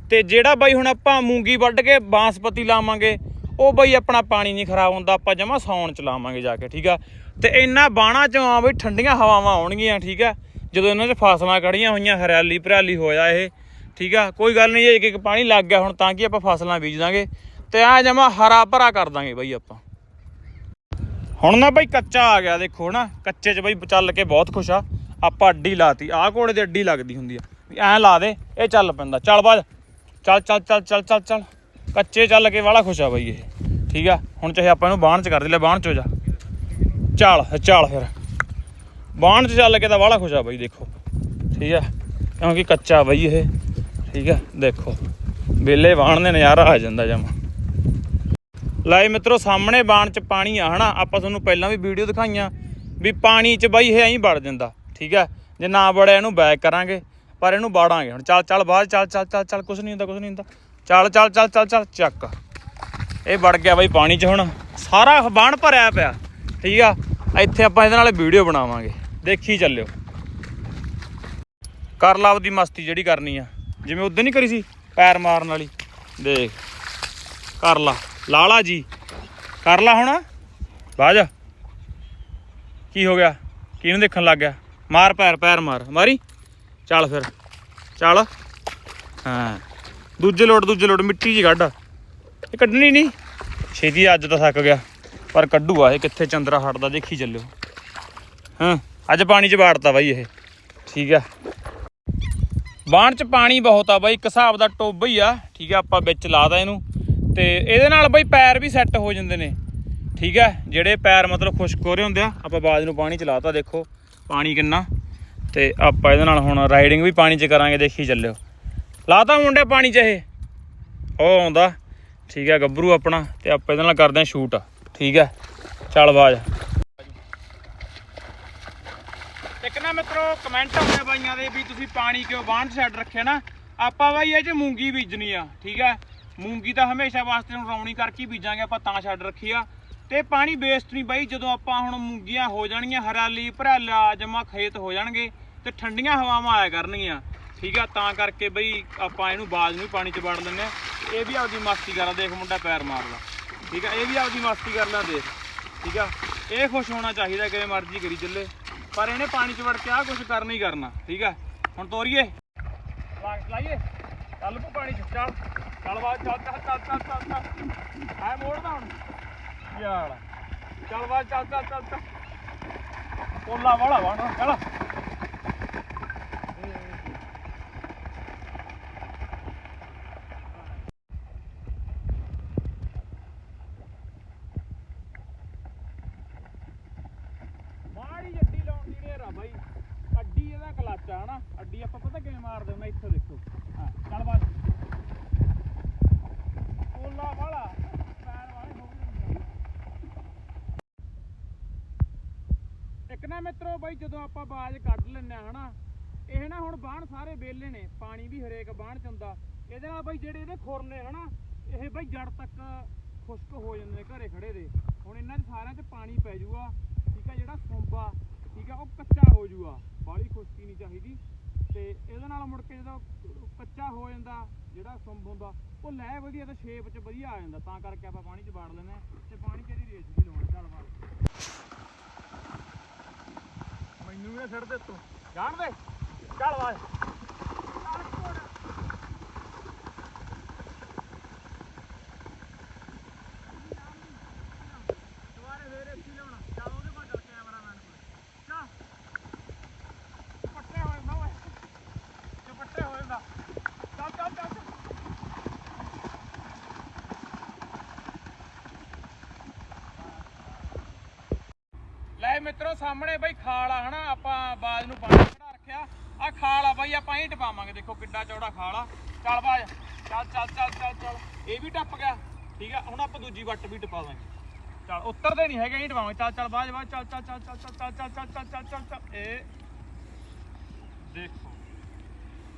ਤੇ ਜਿਹੜਾ ਬਾਈ ਹੁਣ ਆਪਾਂ ਮੂੰਗੀ ਵੱਢ ਕੇ ਬਾਂਸਪਤੀ ਲਾਵਾਂਗੇ, ਉਹ ਬਾਈ ਆਪਣਾ ਪਾਣੀ ਨਹੀਂ ਖਰਾਬ ਹੁੰਦਾ, ਆਪਾਂ ਜਮਾ ਸੌਣ ਚ ਲਾਵਾਂਗੇ ਜਾ ਕੇ, ਠੀਕ ਆ? ਤੇ ਇੰਨਾ ਬਾਣਾ ਚੋਂ ਆ ਬਈ ਠੰਡੀਆਂ ਹਵਾਵਾਂ ਆਉਣਗੀਆਂ, ਠੀਕ ਆ? ਜਦੋਂ ਇਹਨਾਂ 'ਚ ਫਸਲਾਂ ਖੜੀਆਂ ਹੋਈਆਂ ਹਰਿਆਲੀ ਭਰਿਆਲੀ ਹੋਇਆ ਇਹ ਠੀਕ ਆ? ਕੋਈ ਗੱਲ ਨਹੀਂ ਇੱਕ ਇੱਕ ਪਾਣੀ ਲੱਗ ਗਿਆ ਹੁਣ, ਤਾਂ ਕਿ ਆਪਾਂ ਫਸਲਾਂ ਬੀਜ ਦਾਂਗੇ? ਤੇ ਆ ਜਮਾ ਹਰਾ ਭਰਾ ਕਰ ਦਾਂਗੇ ਬਾਈ ਆਪਾਂ। ਹੁਣ ਨਾ ਬਾਈ ਕੱਚਾ ਆ ਗਿਆ, ਦੇਖੋ ਨਾ, ਕੱਚੇ 'ਚ ਬਾਈ ਚੱਲ ਕੇ ਬਹੁਤ ਖੁਸ਼ ਆ। ਆਪਾਂ ਅੱਡੀ ਲਾਤੀ, ਆਹ ਘੋੜੇ ਦੀ ਅੱਡੀ ਲੱਗਦੀ ਹੁੰਦੀ ਆ। ਵੀ ਐਂ ਲਾ ਦੇ, ਇਹ ਚੱਲ ਪੈਂਦਾ। ਚੱਲ ਬਾਜ, ਚੱਲ ਚੱਲ ਚੱਲ ਚੱਲ ਚੱਲ ਚੱਲ। ਕੱਚੇ ਚੱਲ ਕੇ ਵਾਲਾ ਖੁਸ਼ ਆ ਬਾਈ ਇਹ। ਠੀਕ ਆ? ਹੁਣ ਚਾਹੇ ਆਪਾਂ ਇਹਨੂੰ ਬਾਣ 'ਚ ਕਰ ਦੇ ਲੈ ਬਾਣ 'ਚ ਹੋ ਜਾ। ਚੱਲ ਚੱਲ ਫਿਰ। ਬਾਣ 'ਚ ਚੱਲ ਕੇ ਤਾਂ ਵਾਲਾ ਖੁਸ਼ ਆ ਬਾਈ, ਦੇਖੋ। ਠੀਕ ਆ? ਕਿਉਂਕਿ ਕੱਚਾ ਬਾਈ ਇਹ। ਠੀਕ ਆ, ਦੇਖੋ। ਬੇਲੇ ਬਾਣ ਦੇ ਨਜ਼ਾਰਾ ਆ ਜਾਂਦਾ ਜਮਾ। ਲਾਏ ਮਿੱਤਰੋ, ਸਾਹਮਣੇ ਬਾਣ 'ਚ ਪਾਣੀ ਆ, ਹਨਾ? ਆਪਾਂ ਤੁਹਾਨੂੰ ਪਹਿਲਾਂ ਵੀ ਵੀਡੀਓ ਦਿਖਾਈਆਂ ਵੀ ਪਾਣੀ 'ਚ ਬਾਈ ਇਹ ਐਂ ਵੜ ਜਾਂਦਾ, ਠੀਕ ਆ? ਜੇ ਨਾ ਵੜਿਆ ਇਹਨੂੰ ਬੈਕ ਕਰਾਂਗੇ, ਪਰ ਇਹਨੂੰ ਬਾੜਾਂਗੇ ਹੁਣ। ਚੱਲ ਚੱਲ, ਬਾਹਰ, ਚੱਲ ਚੱਲ ਚੱਲ ਚੱਲ ਕੁਝ ਨਹੀਂ ਹੁੰਦਾ ਕੁਝ ਨਹੀਂ ਹੁੰਦਾ। ਚੱਲ ਚੱਲ ਚੱਲ ਚੱਲ ਚੱਲ, ਚੱਕ। ਇਹ ਵੜ ਗਿਆ ਬਾਈ ਪਾਣੀ 'ਚ ਹੁਣ। ਸਾਰਾ ਬਾਣ ਭਰਿਆ ਪਿਆ, ਠੀਕ ਆ? ਇੱਥੇ ਆਪਾਂ ਇਹਦੇ ਨਾਲ ਵੀਡੀਓ ਬਣਾਵਾਂਗੇ। ਦੇਖੀ ਚੱਲਿਓ। ਕਰ ਲਾ ਆਪਦੀ ਮਸਤੀ ਜਿਹੜੀ ਕਰਨੀ ਆ। ਜਿਵੇਂ ਉਦੋਂ ਨਹੀਂ ਕਰੀ ਸੀ, ਪੈਰ ਮਾਰਨ ਵਾਲੀ। ਦੇਖ, ਕਰ ਲਾ। ਲਾਲਾ ਜੀ, ਕਰ ਲਾ ਹੁਣ। ਬਾਜ ਕੀ ਹੋ ਗਿਆ? ਕਿਹਨੂੰ ਦੇਖਣ ਲੱਗ ਗਿਆ? ਮਾਰ ਪੈਰ ਪੈਰ ਮਾਰ। ਮਾਰੀ? ਚੱਲ ਫਿਰ। ਚੱਲ। ਹਾਂ। ਦੂਜੇ ਲੋਟ ਦੂਜੇ ਲੋਟ, ਮਿੱਟੀ ਜੀ ਕੱਢ। ਇਹ ਕੱਢਣੀ ਨਹੀਂ। ਛੇਤੀ ਅੱਜ ਤਾਂ ਥੱਕ ਗਿਆ। ਪਰ ਕੱਢੂ ਆ ਇਹ ਕਿੱਥੇ ਚੰਦਰਾ ਹਟਦਾ, ਦੇਖੀ ਚੱਲਿਓ। ਹਾਂ, ਅੱਜ ਪਾਣੀ 'ਚ ਬਾੜਤਾ ਬਾਈ ਇਹ। ਠੀਕ ਆ। ਬਾਣ 'ਚ ਪਾਣੀ ਬਹੁਤ ਆ ਬਾਈ, ਇੱਕ ਹਿਸਾਬ ਦਾ ਟੋਬਾ ਹੀ ਆ, ਠੀਕ ਆ, ਆਪਾਂ ਵਿੱਚ ਲਾਦਾ ਇਹਨੂੰ। ਤੇ ਇਹਦੇ ਨਾਲ ਬਾਈ ਪੈਰ ਵੀ ਸੈੱਟ ਹੋ ਜਾਂਦੇ ਨੇ, ਠੀਕ ਹੈ ਜਿਹੜੇ ਪੈਰ ਮਤਲਬ ਖੁਸ਼ਕ ਹੋ ਰਹੇ ਹੁੰਦੇ ਆ, ਆਪਾਂ ਬਾਜ ਨੂੰ ਪਾਣੀ ਚ ਲਾਤਾ ਦੇਖੋ, ਪਾਣੀ ਕਿੰਨਾ। ਤੇ ਆਪਾਂ ਇਹਦੇ ਨਾਲ ਹੁਣ ਰਾਈਡਿੰਗ ਵੀ ਪਾਣੀ 'ਚ ਕਰਾਂਗੇ, ਦੇਖੀ ਚੱਲਿਓ। ਲਾਤਾ ਮੁੰਡੇ ਪਾਣੀ 'ਚ ਇਹ। ਉਹ ਆਉਂਦਾ, ਠੀਕ ਹੈ ਗੱਭਰੂ ਆਪਣਾ, ਤੇ ਆਪਾਂ ਇਹਦੇ ਨਾਲ ਕਰਦੇ ਆ ਸ਼ੂਟ ਠੀਕ ਹੈ ਚੱਲ ਬਾਜ। ਇੱਕ ਨਾ ਮਿੱਤਰੋ, ਕਮੈਂਟ ਆਉਂਦੇ ਬਾਈਆਂ ਦੇ ਵੀ ਤੁਸੀਂ ਪਾਣੀ ਕਿਉਂ ਬਾਹਰ ਛੱਡ ਰੱਖਿਆ ਨਾ? ਆਪਾਂ ਬਾਈ ਇਹ ਚ ਮੂੰਗੀ ਬੀਜਣੀ ਆ, ਠੀਕ ਆ? ਮੂੰਗੀ ਤਾਂ ਹਮੇਸ਼ਾ ਵਾਸਤੇ ਨੂੰ ਰੌਣੀ ਕਰਕੇ ਹੀ ਬੀਜਾਂਗੇ, ਆਪਾਂ ਤਾਂ ਛੱਡ ਰੱਖੀ ਆ। ਤੇ ਪਾਣੀ ਵੇਸਟ ਨਹੀਂ ਬਾਈ, ਜਦੋਂ ਆਪਾਂ ਹੁਣ ਮੂੰਗੀਆਂ ਹੋ ਜਾਣਗੀਆਂ, ਹਰਿਆਲੀ, ਭਰਾਲਾ, ਜਮਾ ਖੇਤ ਹੋ ਜਾਣਗੇ, ਤੇ ਠੰਡੀਆਂ ਹਵਾਵਾਂ ਆਇਆ ਕਰਨਗੀਆਂ, ਠੀਕ ਆ? ਤਾਂ ਕਰਕੇ ਬਈ ਆਪਾਂ ਇਹਨੂੰ ਬਾਜ ਨੂੰ ਵੀ ਪਾਣੀ ਚ ਵੜ ਲੈਂਦੇ ਆ। ਇਹ ਵੀ ਆਪਦੀ ਮਸਤੀ ਕਰਦਾ ਦੇਖ ਮੁੰਡਾ ਪੈਰ ਮਾਰਦਾ ਠੀਕ ਆ? ਇਹ ਵੀ ਆਪਦੀ ਮਸਤੀ ਕਰਦਾ ਦੇਖ, ਠੀਕ ਆ? ਇਹ ਖੁਸ਼ ਹੋਣਾ ਚਾਹੀਦਾ, ਕਿਵੇਂ ਮਰਜ਼ੀ ਕਰੀ ਚੱਲੇ। ਪਰ ਇਹਨੇ ਪਾਣੀ ਚ ਵੜ ਕੇ ਆ ਕੁਝ ਕਰਨਾ ਹੀ ਕਰਨਾ, ਠੀਕ ਹੈ? ਹੁਣ ਤੋਰੀਏ। ਲਾਗ ਲਾਈਏ। ਚੱਲ ਪੋ ਪਾਣੀ ਚ, ਚੱਲ। ਚੱਲ ਬਾਅਦ ਚੱਲ ਚੱਲ ਚੱਲ ਚੱਲ ਚੱਲ ਚੱਲ। ਐ ਮੋੜਦਾ ਹੁਣ। ਯਾਰ। ਚੱਲ ਬਾਅਦ ਚੱਲ ਚੱਲ ਚੱਲ ਚੱਲ। ਕੋਲਾ ਵਾਲਾ ਵਾਣਾ ਚੱਲ। ਹਨਾ, ਅੱਡੀ ਆਪਾਂ ਪਤਾ ਕਿਵੇਂ ਮਾਰਦੇ ਹੁੰਦੇ ਇੱਥੇ ਦੇਖੋ। ਹਾਂ, ਚੱਲ ਬਸ। ਓਲਾ ਵਾਲਾ, ਪੈਰ ਵਾਲੇ ਹੋ ਗਏ। ਇੱਕ ਨਾ ਮਿੱਤਰੋ ਬਾਈ, ਜਦੋਂ ਆਪਾਂ ਬਾਜ ਕੱਢ ਲੈਂਦੇ ਆ ਹਨਾ, ਇਹ ਨਾ ਹੁਣ ਬਾਣ ਸਾਰੇ ਵੇਲੇ ਨੇ, ਪਾਣੀ ਵੀ ਹਰੇਕ ਬਾਣ ਚ ਹੁੰਦਾ। ਇਹਦੇ ਨਾਲ ਬਾਈ ਜਿਹੜੇ ਇਹਦੇ ਖੁਰ ਨੇ ਹਨਾ, ਇਹ ਬਾਈ ਜੜ ਤੱਕ ਖੁਸ਼ਕ ਹੋ ਜਾਂਦੇ ਨੇ ਘਰੇ ਖੜੇ ਦੇ। ਹੁਣ ਇਹਨਾਂ ਦੇ ਸਾਰਿਆਂ 'ਚ ਪਾਣੀ ਪੈ ਜਾਊਗਾ ਠੀਕ ਆ, ਜਿਹੜਾ ਸੁੰਬਾ ਠੀਕ ਆ ਉਹ ਕੱਚਾ ਹੋ ਜਾਊਗਾ ਬਾਹਲੀ ਖੁਸ਼ਕੀ ਨਹੀਂ ਚਾਹੀਦੀ। ਤੇ ਇਹਦੇ ਨਾਲ ਮੁੜ ਕੇ ਜਦੋਂ ਕੱਚਾ ਹੋ ਜਾਂਦਾ ਜਿਹੜਾ ਸੁੰਬ ਹੁੰਦਾ ਉਹ ਲੈ ਵਧੀਆ ਤੇ ਸ਼ੇਪ 'ਚ ਵਧੀਆ ਆ ਜਾਂਦਾ ਤਾਂ ਕਰਕੇ ਆਪਾਂ ਪਾਣੀ 'ਚ ਬਾੜ ਲੈਂਦੇ ਤੇ ਪਾਣੀ 'ਚ ਇਹਦੀ ਰੇਸ ਵੀ ਲਾਉਣੀ ਚੱਲ ਬਾੜ ਮੈਨੂੰ ਵੀ ਛੱਡ ਦੇ ਤੂੰ ਜਾਣ ਦੇ ਚੱਲ ਬਾੜ ਦੁਬਾਰੇ ਫੇਰ ਇੱਥੇ ਲਿਆਉਣਾ ਚੱਲ ਉਹਦੇ ਕੋਲ ਚੱਲ ਕੈਮਰਾਮੈਨ ਕੋਲ ਚੱਲ ਪੱਟੇ ਹੋਏ ਨਾ ਓਏ ਚਪੱਟੇ ਹੋਏ ਨਾ ਚੱਲ ਚੱਲ ਚੱਲ ਚੱਲ। ਲੈ ਮਿੱਤਰੋ ਸਾਹਮਣੇ ਬਈ ਖਾਲ ਆ ਹਨਾ ਆਪਾਂ ਬਾਜ ਨੂੰ ਪਾਣੀ ਖੜਾ ਰੱਖਿਆ ਆ ਖਾਲ ਆ ਬਾਈ ਆਪਾਂ ਇੰਟ ਪਾਵਾਂਗੇ ਦੇਖੋ ਕਿੱਡਾ ਚੌੜਾ ਖਾਲ ਆ ਚੱਲ ਬਾਜ ਚੱਲ ਚੱਲ ਚੱਲ ਚੱਲ ਚੱਲ ਇਹ ਵੀ ਟੱਪ ਗਿਆ ਠੀਕ ਆ ਹੁਣ ਆਪਾਂ ਦੂਜੀ ਵੱਟ ਵੀ ਟਪਾ ਦਾਂਗੇ ਚੱਲ ਉੱਤਰਦੇ ਨਹੀਂ ਹੈਗੇ ਇੰਟ ਪਾਵਾਂਗੇ ਚੱਲ ਚੱਲ ਬਾਜ ਬਾਜ ਚੱਲ ਚੱਲ ਚੱਲ ਚੱਲ ਚੱਲ ਚੱਲ ਚੱਲ ਚੱਲ ਚੱਲ ਚੱਲ ਚੱਲ ਇਹ ਦੇਖੋ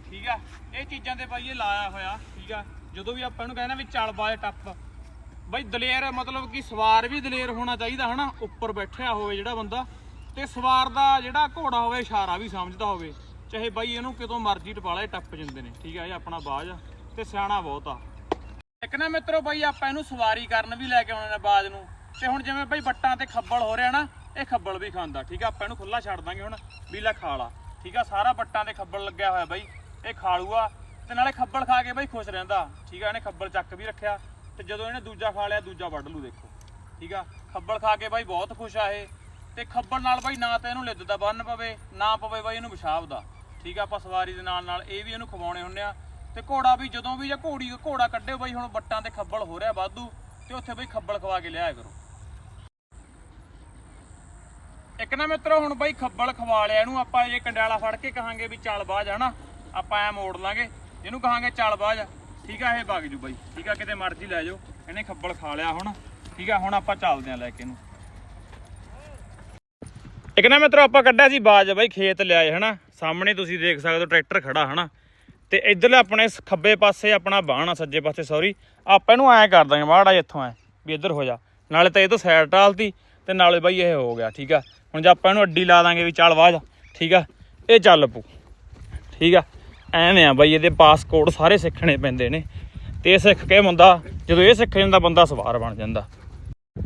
ਠੀਕ ਆ ਇਹ ਚੀਜ਼ਾਂ ਤੇ ਬਾਈ ਇਹ ਲਾਇਆ ਹੋਇਆ ਠੀਕ ਆ ਜਦੋਂ ਵੀ ਆਪਾਂ ਇਹਨੂੰ ਕਹਿੰਦੇ ਵੀ ਚੱਲ ਬਾਜ ਟੱਪ ਬਈ ਦਲੇਰ ਮਤਲਬ ਕਿ ਸਵਾਰ ਵੀ ਦਲੇਰ ਹੋਣਾ ਚਾਹੀਦਾ ਹਨਾ, ਉੱਪਰ ਬੈਠਿਆ ਹੋਵੇ ਜਿਹੜਾ ਬੰਦਾ, ਤੇ ਸਵਾਰ ਦਾ ਜਿਹੜਾ ਘੋੜਾ ਹੋਵੇ, ਇਸ਼ਾਰਾ ਵੀ ਸਮਝਦਾ ਹੋਵੇ, ਚਾਹੇ ਬਾਈ ਇਹਨੂੰ ਕਿਤੋਂ ਮਰਜ਼ੀ ਟਪਾਲੇ ਟੱਪ ਜਾਂਦੇ ਨੇ, ਠੀਕ ਆ, ਇਹ ਆਪਣਾ ਬਾਜ ਆ, ਤੇ ਸਿਆਣਾ ਬਹੁਤ ਆ। ਇੱਕ ਨਾ ਮਿੱਤਰੋ ਬਾਈ, ਆਪਾਂ ਇਹਨੂੰ ਸਵਾਰੀ ਕਰਨ ਵੀ ਲੈ ਕੇ ਆਉਣੇ ਨੇ ਬਾਜ ਨੂੰ, ਤੇ ਹੁਣ ਜਿਵੇਂ ਬਾਈ ਬੱਟਾਂ ਤੇ ਖੱਬਲ ਹੋ ਰਿਹਾ ਨਾ, ਇਹ ਖੱਬਲ ਵੀ ਖਾਂਦਾ, ਠੀਕ ਆ, ਆਪਾਂ ਇਹਨੂੰ ਖੁੱਲਾ ਛੱਡ ਦਾਂਗੇ ਹੁਣ ਵੀ ਲੈ ਖਾ ਲਾ ਠੀਕ ਆ, ਸਾਰਾ ਬੱਟਾਂ ਤੇ ਖੱਬਲ ਲੱਗਿਆ ਹੋਇਆ ਬਾਈ, ਇਹ ਖਾਲੂਆ, ਤੇ ਨਾਲੇ ਖੱਬਲ ਖਾ ਕੇ ਬਾਈ ਖੁਸ਼ ਰਹਿੰਦਾ, ਠੀਕ ਆ, ਇਹਨੇ ਖੱਬਲ ਚੱਕ ਵੀ ਰੱਖਿਆ ਤੇ ਜਦੋਂ ਇਹਨੇ ਦੂਜਾ ਖਾ ਲਿਆ, ਦੂਜਾ ਵੱਢ ਲੂ ਦੇਖੋ। ਠੀਕ ਆ? ਖੱਬਲ ਖਾ ਕੇ ਬਾਈ ਬਹੁਤ ਖੁਸ਼ ਆ ਇਹ। ਤੇ ਖੱਬਲ ਨਾਲ ਬਾਈ ਨਾ ਤਾਂ ਇਹਨੂੰ ਲਿੱਦ ਦਾ ਬੰਨ ਪਵੇ, ਨਾ ਪਵੇ ਬਾਈ ਇਹਨੂੰ ਪਿਸ਼ਾਬ ਦਾ। ਠੀਕ ਆ? ਆਪਾਂ ਸਵਾਰੀ ਦੇ ਨਾਲ ਨਾਲ ਇਹ ਵੀ ਇਹਨੂੰ ਖਵਾਉਣੇ ਹੁੰਨੇ ਆ। ਤੇ ਘੋੜਾ ਵੀ ਜਦੋਂ ਵੀ ਜਾਂ ਘੋੜੀ ਘੋੜਾ ਕੱਢਿਓ ਬਾਈ, ਹੁਣ ਬੱਟਾਂ ਤੇ ਖੱਬਲ ਹੋ ਰਿਹਾ ਵਾਧੂ, ਤੇ ਉੱਥੇ ਬਈ ਖੱਬਲ ਖਵਾ ਕੇ ਲਿਆਇਆ ਕਰੋ। ਇੱਕ ਨਾ ਮਿੱਤਰੋ, ਹੁਣ ਬਈ ਖੱਬਲ ਖਵਾ ਲਿਆ ਇਹਨੂੰ। ਆਪਾਂ ਇਹ ਕੰਡਾਲਾ ਫੜ ਕੇ ਕਹਾਂਗੇ ਵੀ ਚੱਲ ਬਾਜ, ਹਨਾ? ਆਪਾਂ ਐ ਮੋੜ ਲਾਂਗੇ। ਇਹਨੂੰ ਕਹਾਂਗੇ ਚੱਲ ਬਾਜ। ਠੀਕ ਆ, ਇਹ ਵਗ ਜੂ ਬਾਈ। ਠੀਕ ਆ, ਕਿਤੇ ਮਰਜ਼ੀ ਲੈ ਜਾਓ। ਇਹਨੇ ਖੱਬਲ ਖਾ ਲਿਆ ਹੁਣ। ਠੀਕ ਆ, ਹੁਣ ਆਪਾਂ ਚੱਲਦੇ ਆ ਲੈ ਕੇ ਇਹਨੂੰ। ਇੱਕ ਨਾ ਮਿੱਤਰੋ, ਆਪਾਂ ਕੱਢਿਆ ਸੀ ਬਾਜ ਬਾਈ, ਖੇਤ ਲਿਆਏ, ਹਨਾ? ਸਾਹਮਣੇ ਤੁਸੀਂ ਦੇਖ ਸਕਦੇ ਹੋ, ਟਰੈਕਟਰ ਖੜਾ, ਹਨਾ? ਤੇ ਇਧਰਲੇ ਆਪਣੇ ਖੱਬੇ ਪਾਸੇ ਆਪਣਾ ਬਾਹਣਾ ਸੱਜੇ ਪਾਸੇ ਸੌਰੀ ਆਪਾਂ ਇਹਨੂੰ ਐਂ ਕਰ ਦਾਂਗੇ ਮਾੜਾ ਜਿਹਾ ਇੱਥੋਂ ਐ, ਵੀ ਇੱਧਰ ਹੋ ਜਾ। ਨਾਲੇ ਤਾਂ ਇਹ ਤੋਂ ਸਾਈਡ ਟਾਲਤੀ, ਤੇ ਨਾਲੇ ਬਾਈ ਇਹ ਹੋ ਗਿਆ, ਠੀਕ ਆ? ਹੁਣ ਜੇ ਆਪਾਂ ਇਹਨੂੰ ਅੱਡੀ ਲਾ ਦਾਂਗੇ ਵੀ ਚੱਲ ਬਾਜ ਠੀਕ ਆ? ਇਹ ਚੱਲ ਪੂ ਠੀਕ ਆ? ਐਵੇਂ ਆ ਬਾਈ ਇਹਦੇ ਪਾਸਕੋਡ ਸਾਰੇ ਸਿੱਖਣੇ ਪੈਂਦੇ ਨੇ। ਤੇ ਸਿੱਖ ਕੇ ਬੰਦਾ ਜਦੋਂ ਇਹ ਸਿੱਖ ਜਾਂਦਾ ਬੰਦਾ ਸਵਾਰ ਬਣ ਜਾਂਦਾ।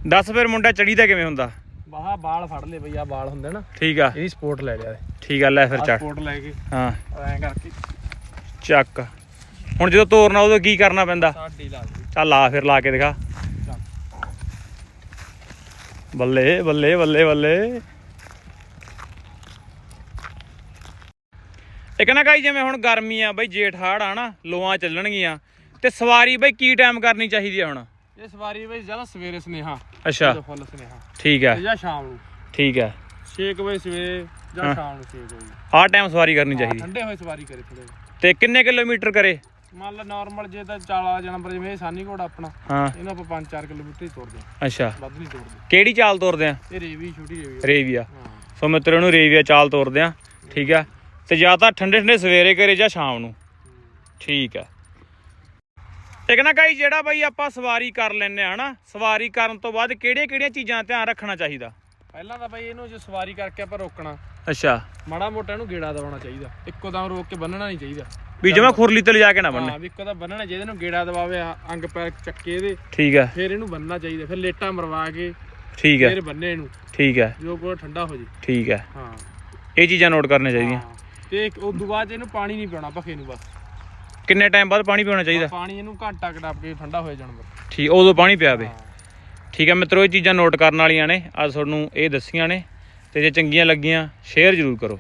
ਦੱਸ ਫਿਰ ਮੁੰਡਾ ਚੜੀਦਾ ਕਿਵੇਂ ਹੁੰਦਾ? ਬਾਹਾ ਬਾਲ ਫੜ ਲੈ ਬਈ ਆ ਬਾਲ ਹੁੰਦੇ ਨਾ। ਠੀਕ ਆ। ਇਹਦੀ ਸਪੋਰਟ ਲੈ ਲਿਆ। ਠੀਕ ਆ ਲੈ ਫਿਰ ਚੜ ਸਪੋਰਟ ਲੈ ਕੇ। ਹਾਂ। ਐਂ ਕਰਕੇ। ਚੱਕ। ਹੁਣ ਜਦੋਂ ਤੋਰਨਾ ਉਦੋਂ ਕੀ ਕਰਨਾ ਪੈਂਦਾ? ਸਾਡੀ ਲਾ ਚੱਲ ਆ ਫਿਰ ਲਾ ਕੇ ਦਿਖਾ। ਬੱਲੇ ਬੱਲੇ ਬੱਲੇ ਬੱਲੇ। ਇੱਕ ਨਾ ਕਾਈ ਜਿਵੇਂ ਹੁਣ ਗਰਮੀ ਆ ਬਈ ਜੇਠ ਹਾੜ ਆ ਨਾ ਲੋਆਂ ਚੱਲਣਗੀਆਂ। ਤੇ ਸਵਾਰੀ ਬਈ ਕੀ ਟਾਈਮ ਕਰਨੀ ਚਾਹੀਦੀ ਆ ਹੁਣ? ਇਹ ਸਵਾਰੀ ਬਈ ਜ਼ਿਆਦਾ ਸਵੇਰੇ ਸਨੇਹਾ। ਅੱਛਾ। ਫੁੱਲ ਸਨੇਹਾ। ਠੀਕ ਹੈ ਤੇ ਜਾਂ ਸ਼ਾਮ ਨੂੰ। ਠੀਕ ਹੈ 6 ਵਜੇ ਸਵੇਰੇ ਜਾਂ। ਸ਼ਾਮ ਨੂੰ 6 ਵਜੇ। ਆਹ ਟਾਈਮ ਸਵਾਰੀ ਕਰਨੀ ਚਾਹੀਦੀ। ਠੰਡੇ ਹੋਏ ਸਵਾਰੀ ਕਰੇ ਥੋੜੇ ਤੇ ਕਿੰਨੇ ਕਿਲੋਮੀਟਰ ਕਰੇ? ਮੰਨ ਲਾ ਨਾਰਮਲ ਜੇ ਤਾਂ ਚਾਲਾ ਜਨਮ ਜਿਵੇਂ ਸਾਨੀ ਘੋੜਾ ਆਪਣਾ। ਹਾਂ। ਇਹਨੂੰ ਆਪਾਂ 5-4 ਕਿਲੋਮੀਟਰ ਹੀ ਤੁਰਦੇ ਹਾਂ। ਅੱਛਾ। ਵੱਧ ਨਹੀਂ ਤੁਰਦੇ। ਕਿਹੜੀ ਚਾਲ ਤੋਰਦੇ ਆ? ਇਹ ਰੇਵੀ ਛੋਟੀ ਰੇਵੀ ਆ। ਰੇਵੀਆ ਹਾਂ। ਸੋ ਮਿੱਤਰੋ ਨੂੰ ਰੇਵੀਆ ਚਾਲ ਤੋਰਦੇ ਆ। ਠੀਕ ਆ। ਤੇ ਜਾਂ ਤਾਂ ਠੰਡੇ ਠੰਡੇ ਸਵੇਰੇ ਕਰੇ ਜਾਂ ਸ਼ਾਮ ਨੂੰ। ਠੀਕ ਆ ਇੱਕ ਨਾ ਕਈ ਜਿਹੜਾ ਬਾਈ ਆਪਾਂ ਸਵਾਰੀ ਕਰ ਲੈਨੇ ਆ ਹਨਾ ਸਵਾਰੀ ਕਰਨ ਤੋਂ ਬਾਅਦ ਕਿਹੜੀਆਂ ਕਿਹੜੀਆਂ ਚੀਜ਼ਾਂ ਧਿਆਨ ਰੱਖਣਾ ਚਾਹੀਦਾ? ਪਹਿਲਾਂ ਤਾਂ ਬਈ ਇਹਨੂੰ ਜੇ ਸਵਾਰੀ ਕਰਕੇ ਆਪਾਂ ਰੋਕਣਾ ਅੱਛਾ। ਮਾੜਾ ਮੋਟਾ ਇਹਨੂੰ ਗੇੜਾ ਦਵਾਉਣਾ ਚਾਹੀਦਾ। ਇੱਕੋ ਦਮ ਰੋਕ ਕੇ ਬੰਨਣਾ ਨਹੀਂ ਚਾਹੀਦਾ। ਵੀ ਜਿਵੇਂ ਖੁਰਲੀ ਤੇ ਲਿਜਾ ਕੇ ਨਾ ਬੰਨੇ। ਹਾਂ ਵੀ ਇੱਕੋ ਦਮ ਬੰਨਣਾ ਚਾਹੀਦਾ ਇਹਨੂੰ ਗੇੜਾ ਦਵਾਵੇ ਅੰਗ ਪੈਰ ਚੱਕੇ ਇਹਦੇ। ਠੀਕ ਆ ਫਿਰ ਇਹਨੂੰ ਬੰਨਣਾ ਚਾਹੀਦਾ ਫਿਰ ਲੇਟਾਂ ਮਰਵਾ ਕੇ ਠੀਕ ਆ ਫਿਰ ਬੰਨੇ ਇਹਨੂੰ। ਠੀਕ ਆ ਜੋ ਕੋਲ ਠੰਡਾ ਹੋ ਜੇ। ਠੀਕ ਆ ਹਾਂ। ਇਹ ਚੀਜ਼ਾਂ ਨੋਟ ਕਰਨੀਆਂ ਚਾਹੀਦੀਆਂ। ਹਾਂ। ਤੇ ਇੱਕ ਉਸ ਤੋਂ ਬਾਅਦ ਇਹਨੂੰ ਪਾਣੀ ਨਹੀਂ ਪਿਆਉਣਾ ਭਖੇ ਨੂੰ ਬਸ। ਕਿੰਨੇ ਟਾਈਮ ਬਾਅਦ ਪਾਣੀ ਪੀਣਾ ਚਾਹੀਦਾ? ਪਾਣੀ ਇਹਨੂੰ ਘੰਟਾ ਕਟਾਪ ਕੇ ਠੰਡਾ ਹੋਏ ਜਾਣਦਾ ਠੀਕ ਉਦੋਂ ਪਾਣੀ ਪਿਆਵੇ ਹਾਂ। ਠੀਕ ਹੈ ਮਿੱਤਰੋ ਇਹ ਚੀਜ਼ਾਂ ਨੋਟ ਕਰਨ ਵਾਲੀਆਂ ਨੇ। ਅੱਜ ਤੁਹਾਨੂੰ ਇਹ ਦੱਸੀਆਂ ਨੇ। ਤੇ ਜੇ ਚੰਗੀਆਂ ਲੱਗੀਆਂ ਸ਼ੇਅਰ ਜ਼ਰੂਰ ਕਰੋ।